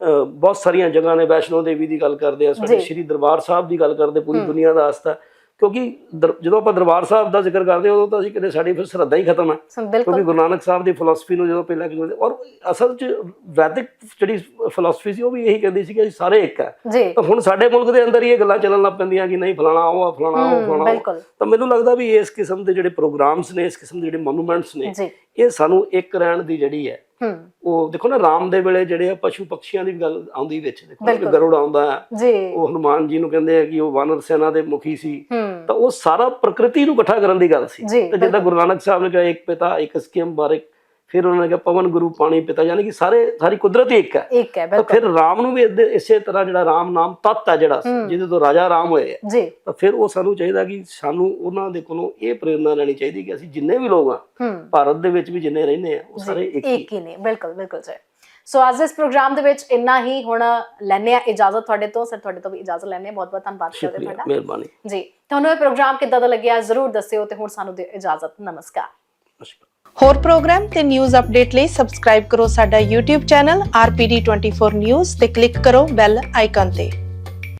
ਬਹੁਤ ਸਾਰੀਆਂ ਜਗ੍ਹਾ ਨੇ ਵੈਸ਼ਨੋ ਦੇਵੀ ਦੀ ਗੱਲ ਕਰਦੇ ਆ ਸਾਡੇ। ਸ਼੍ਰੀ ਦਰਬਾਰ ਸਾਹਿਬ ਦੀ ਗੱਲ ਕਰਦੇ ਪੂਰੀ ਦੁਨੀਆ ਦਾ ਆਸਥਾ ਕਿਉਂਕਿ ਜਦੋਂ ਆਪਾਂ ਦਰਬਾਰ ਸਾਹਿਬ ਦਾ ਜ਼ਿਕਰ ਕਰਦੇ ਹਾਂ, ਉਦੋਂ ਤਾਂ ਅਸੀਂ ਕਿਤੇ ਸਾਡੀ ਫਿਰ ਸਰਹੱਦਾਂ ਹੀ ਖਤਮ ਹੈ। ਕਿਉਂਕਿ ਗੁਰੂ ਨਾਨਕ ਸਾਹਿਬ ਦੀ ਫਿਲਾਸਫੀ ਨੂੰ ਜਦੋਂ ਪਹਿਲਾਂ ਕਿ ਔਰ ਅਸਲ 'ਚ ਵੈਦਿਕ ਜਿਹੜੀ ਫਿਲਾਸਫੀ ਸੀ ਉਹ ਵੀ ਇਹੀ ਕਹਿੰਦੀ ਸੀ ਕਿ ਅਸੀਂ ਸਾਰੇ ਇੱਕ ਹੈ। ਤਾਂ ਹੁਣ ਸਾਡੇ ਮੁਲਕ ਦੇ ਅੰਦਰ ਹੀ ਇਹ ਗੱਲਾਂ ਚੱਲਣ ਲੱਗ ਪੈਂਦੀਆਂ ਕਿ ਨਹੀਂ ਫਲਾਣਾ ਉਹ ਆ ਫਲਾਣਾ ਉਹ ਫਲਾਣਾ ਤਾਂ ਮੈਨੂੰ ਲੱਗਦਾ ਵੀ ਇਸ ਕਿਸਮ ਦੇ ਜਿਹੜੇ ਪ੍ਰੋਗਰਾਮਸ ਨੇ ਇਸ ਕਿਸਮ ਦੇ ਜਿਹੜੇ ਮੋਨੂਮੈਂਟਸ ਨੇ ਇਹ ਸਾਨੂੰ ਇੱਕ ਰਹਿਣ ਦੀ ਜਿਹੜੀ ਹੈ ਉਹ ਦੇਖੋ ਨਾ ਰਾਮ ਦੇ ਵੇਲੇ ਜਿਹੜੇ ਆ ਪਸ਼ੂ ਪੰਛੀਆਂ ਦੀ ਗੱਲ ਆਉਂਦੀ ਵਿੱਚ। ਦੇਖੋ। ਗਰੁੜ ਆਉਂਦਾ ਉਹ ਹਨੂਮਾਨ ਜੀ ਨੂੰ ਕਹਿੰਦੇ ਆ ਕਿ ਉਹ ਵਾਨਰ ਸੈਨਾ ਦੇ ਮੁਖੀ ਸੀ। ਉਹ ਸਾਰਾ ਪ੍ਰਕਿਰਤੀ ਨੂੰ ਇਕੱਠਾ ਕਰਨ ਦੀ ਗੱਲ ਸੀ। ਤੇ ਜਿੱਦਾਂ ਗੁਰੂ ਨਾਨਕ ਸਾਹਿਬ ਨੇ ਕਿਹਾ ਇੱਕ ਪਿਤਾ ਇੱਕ ਸਕੀਮ ਬਾਰਿਕ ਫਿਰ ਉਹਨਾਂ ਨੇ ਕਿਹਾ ਪਵਨ ਗੁਰੂ ਪਾਣੀ ਪਿਤਾ ਯਾਨੀ ਕਿ ਸਾਰੇ ਸਾਰੀ ਕੁਦਰਤ ਹੀ ਇੱਕ ਹੈ। ਇੱਕ ਹੈ ਬਿਲਕੁਲ ਫਿਰ ਰਾਮ ਨੂੰ ਵੀ ਇਸੇ ਤਰ੍ਹਾਂ ਜਿਹੜਾ ਰਾਮ ਨਾਮ ਤਤ ਹੈ ਜਿਹੜਾ ਜਿਹਦੇ ਤੋਂ ਰਾਜਾ ਰਾਮ ਹੋਏ ਜੀ। ਤਾਂ ਫਿਰ ਉਹ ਸਾਨੂੰ ਚਾਹੀਦਾ ਕਿ ਸਾਨੂੰ ਉਹਨਾਂ ਦੇ ਕੋਲੋਂ ਇਹ ਪ੍ਰੇਰਣਾ ਲੈਣੀ ਚਾਹੀਦੀ ਕਿ ਅਸੀਂ ਜਿੰਨੇ ਵੀ ਲੋਕ ਆ ਹੂੰ। ਭਾਰਤ ਦੇ ਵਿੱਚ ਵੀ ਜਿੰਨੇ ਰਹਿੰਦੇ ਆ ਉਹ ਸਾਰੇ ਇੱਕ ਹੀ। ਹੀ ਨੇ ਬਿਲਕੁਲ ਬਿਲਕੁਲ ਜੀ ਸੋ ਅੱਜ ਇਸ ਪ੍ਰੋਗਰਾਮ ਦੇ ਵਿੱਚ ਇੰਨਾ ਹੀ ਹੁਣ ਲੈਣੇ ਆ ਇਜਾਜ਼ਤ ਤੁਹਾਡੇ ਤੋਂ। ਸਰ ਤੁਹਾਡੇ ਤੋਂ ਵੀ ਇਜਾਜ਼ਤ ਲੈਣੇ ਬਹੁਤ ਬਹੁਤ ਧੰਨਵਾਦ ਕਰਦੇ ਤੁਹਾਡਾ। ਮਿਹਰਬਾਨੀ। ਜੀ ਤੁਹਾਨੂੰ ਇਹ ਪ੍ਰੋਗਰਾਮ ਕਿੱਦਾਂ ਦਾ ਲੱਗਿਆ ਜ਼ਰੂਰ ਦੱਸਿਓ ਤੇ ਹੁਣ ਸਾਨੂੰ ਦਿਓ ਇਜਾਜ਼ਤ। ਨਮਸਕਾਰ। ਨਮਸਕਾਰ। ਹੋਰ ਪ੍ਰੋਗਰਾਮ ਤੇ ਨਿਊਜ਼ ਅਪਡੇਟ ਲਈ ਸਬਸਕ੍ਰਾਈਬ ਕਰੋ ਸਾਡਾ YouTube ਚੈਨਲ RPD24 News ਤੇ ਕਲਿੱਕ ਕਰੋ ਬੈਲ ਆਈਕਨ ਤੇ।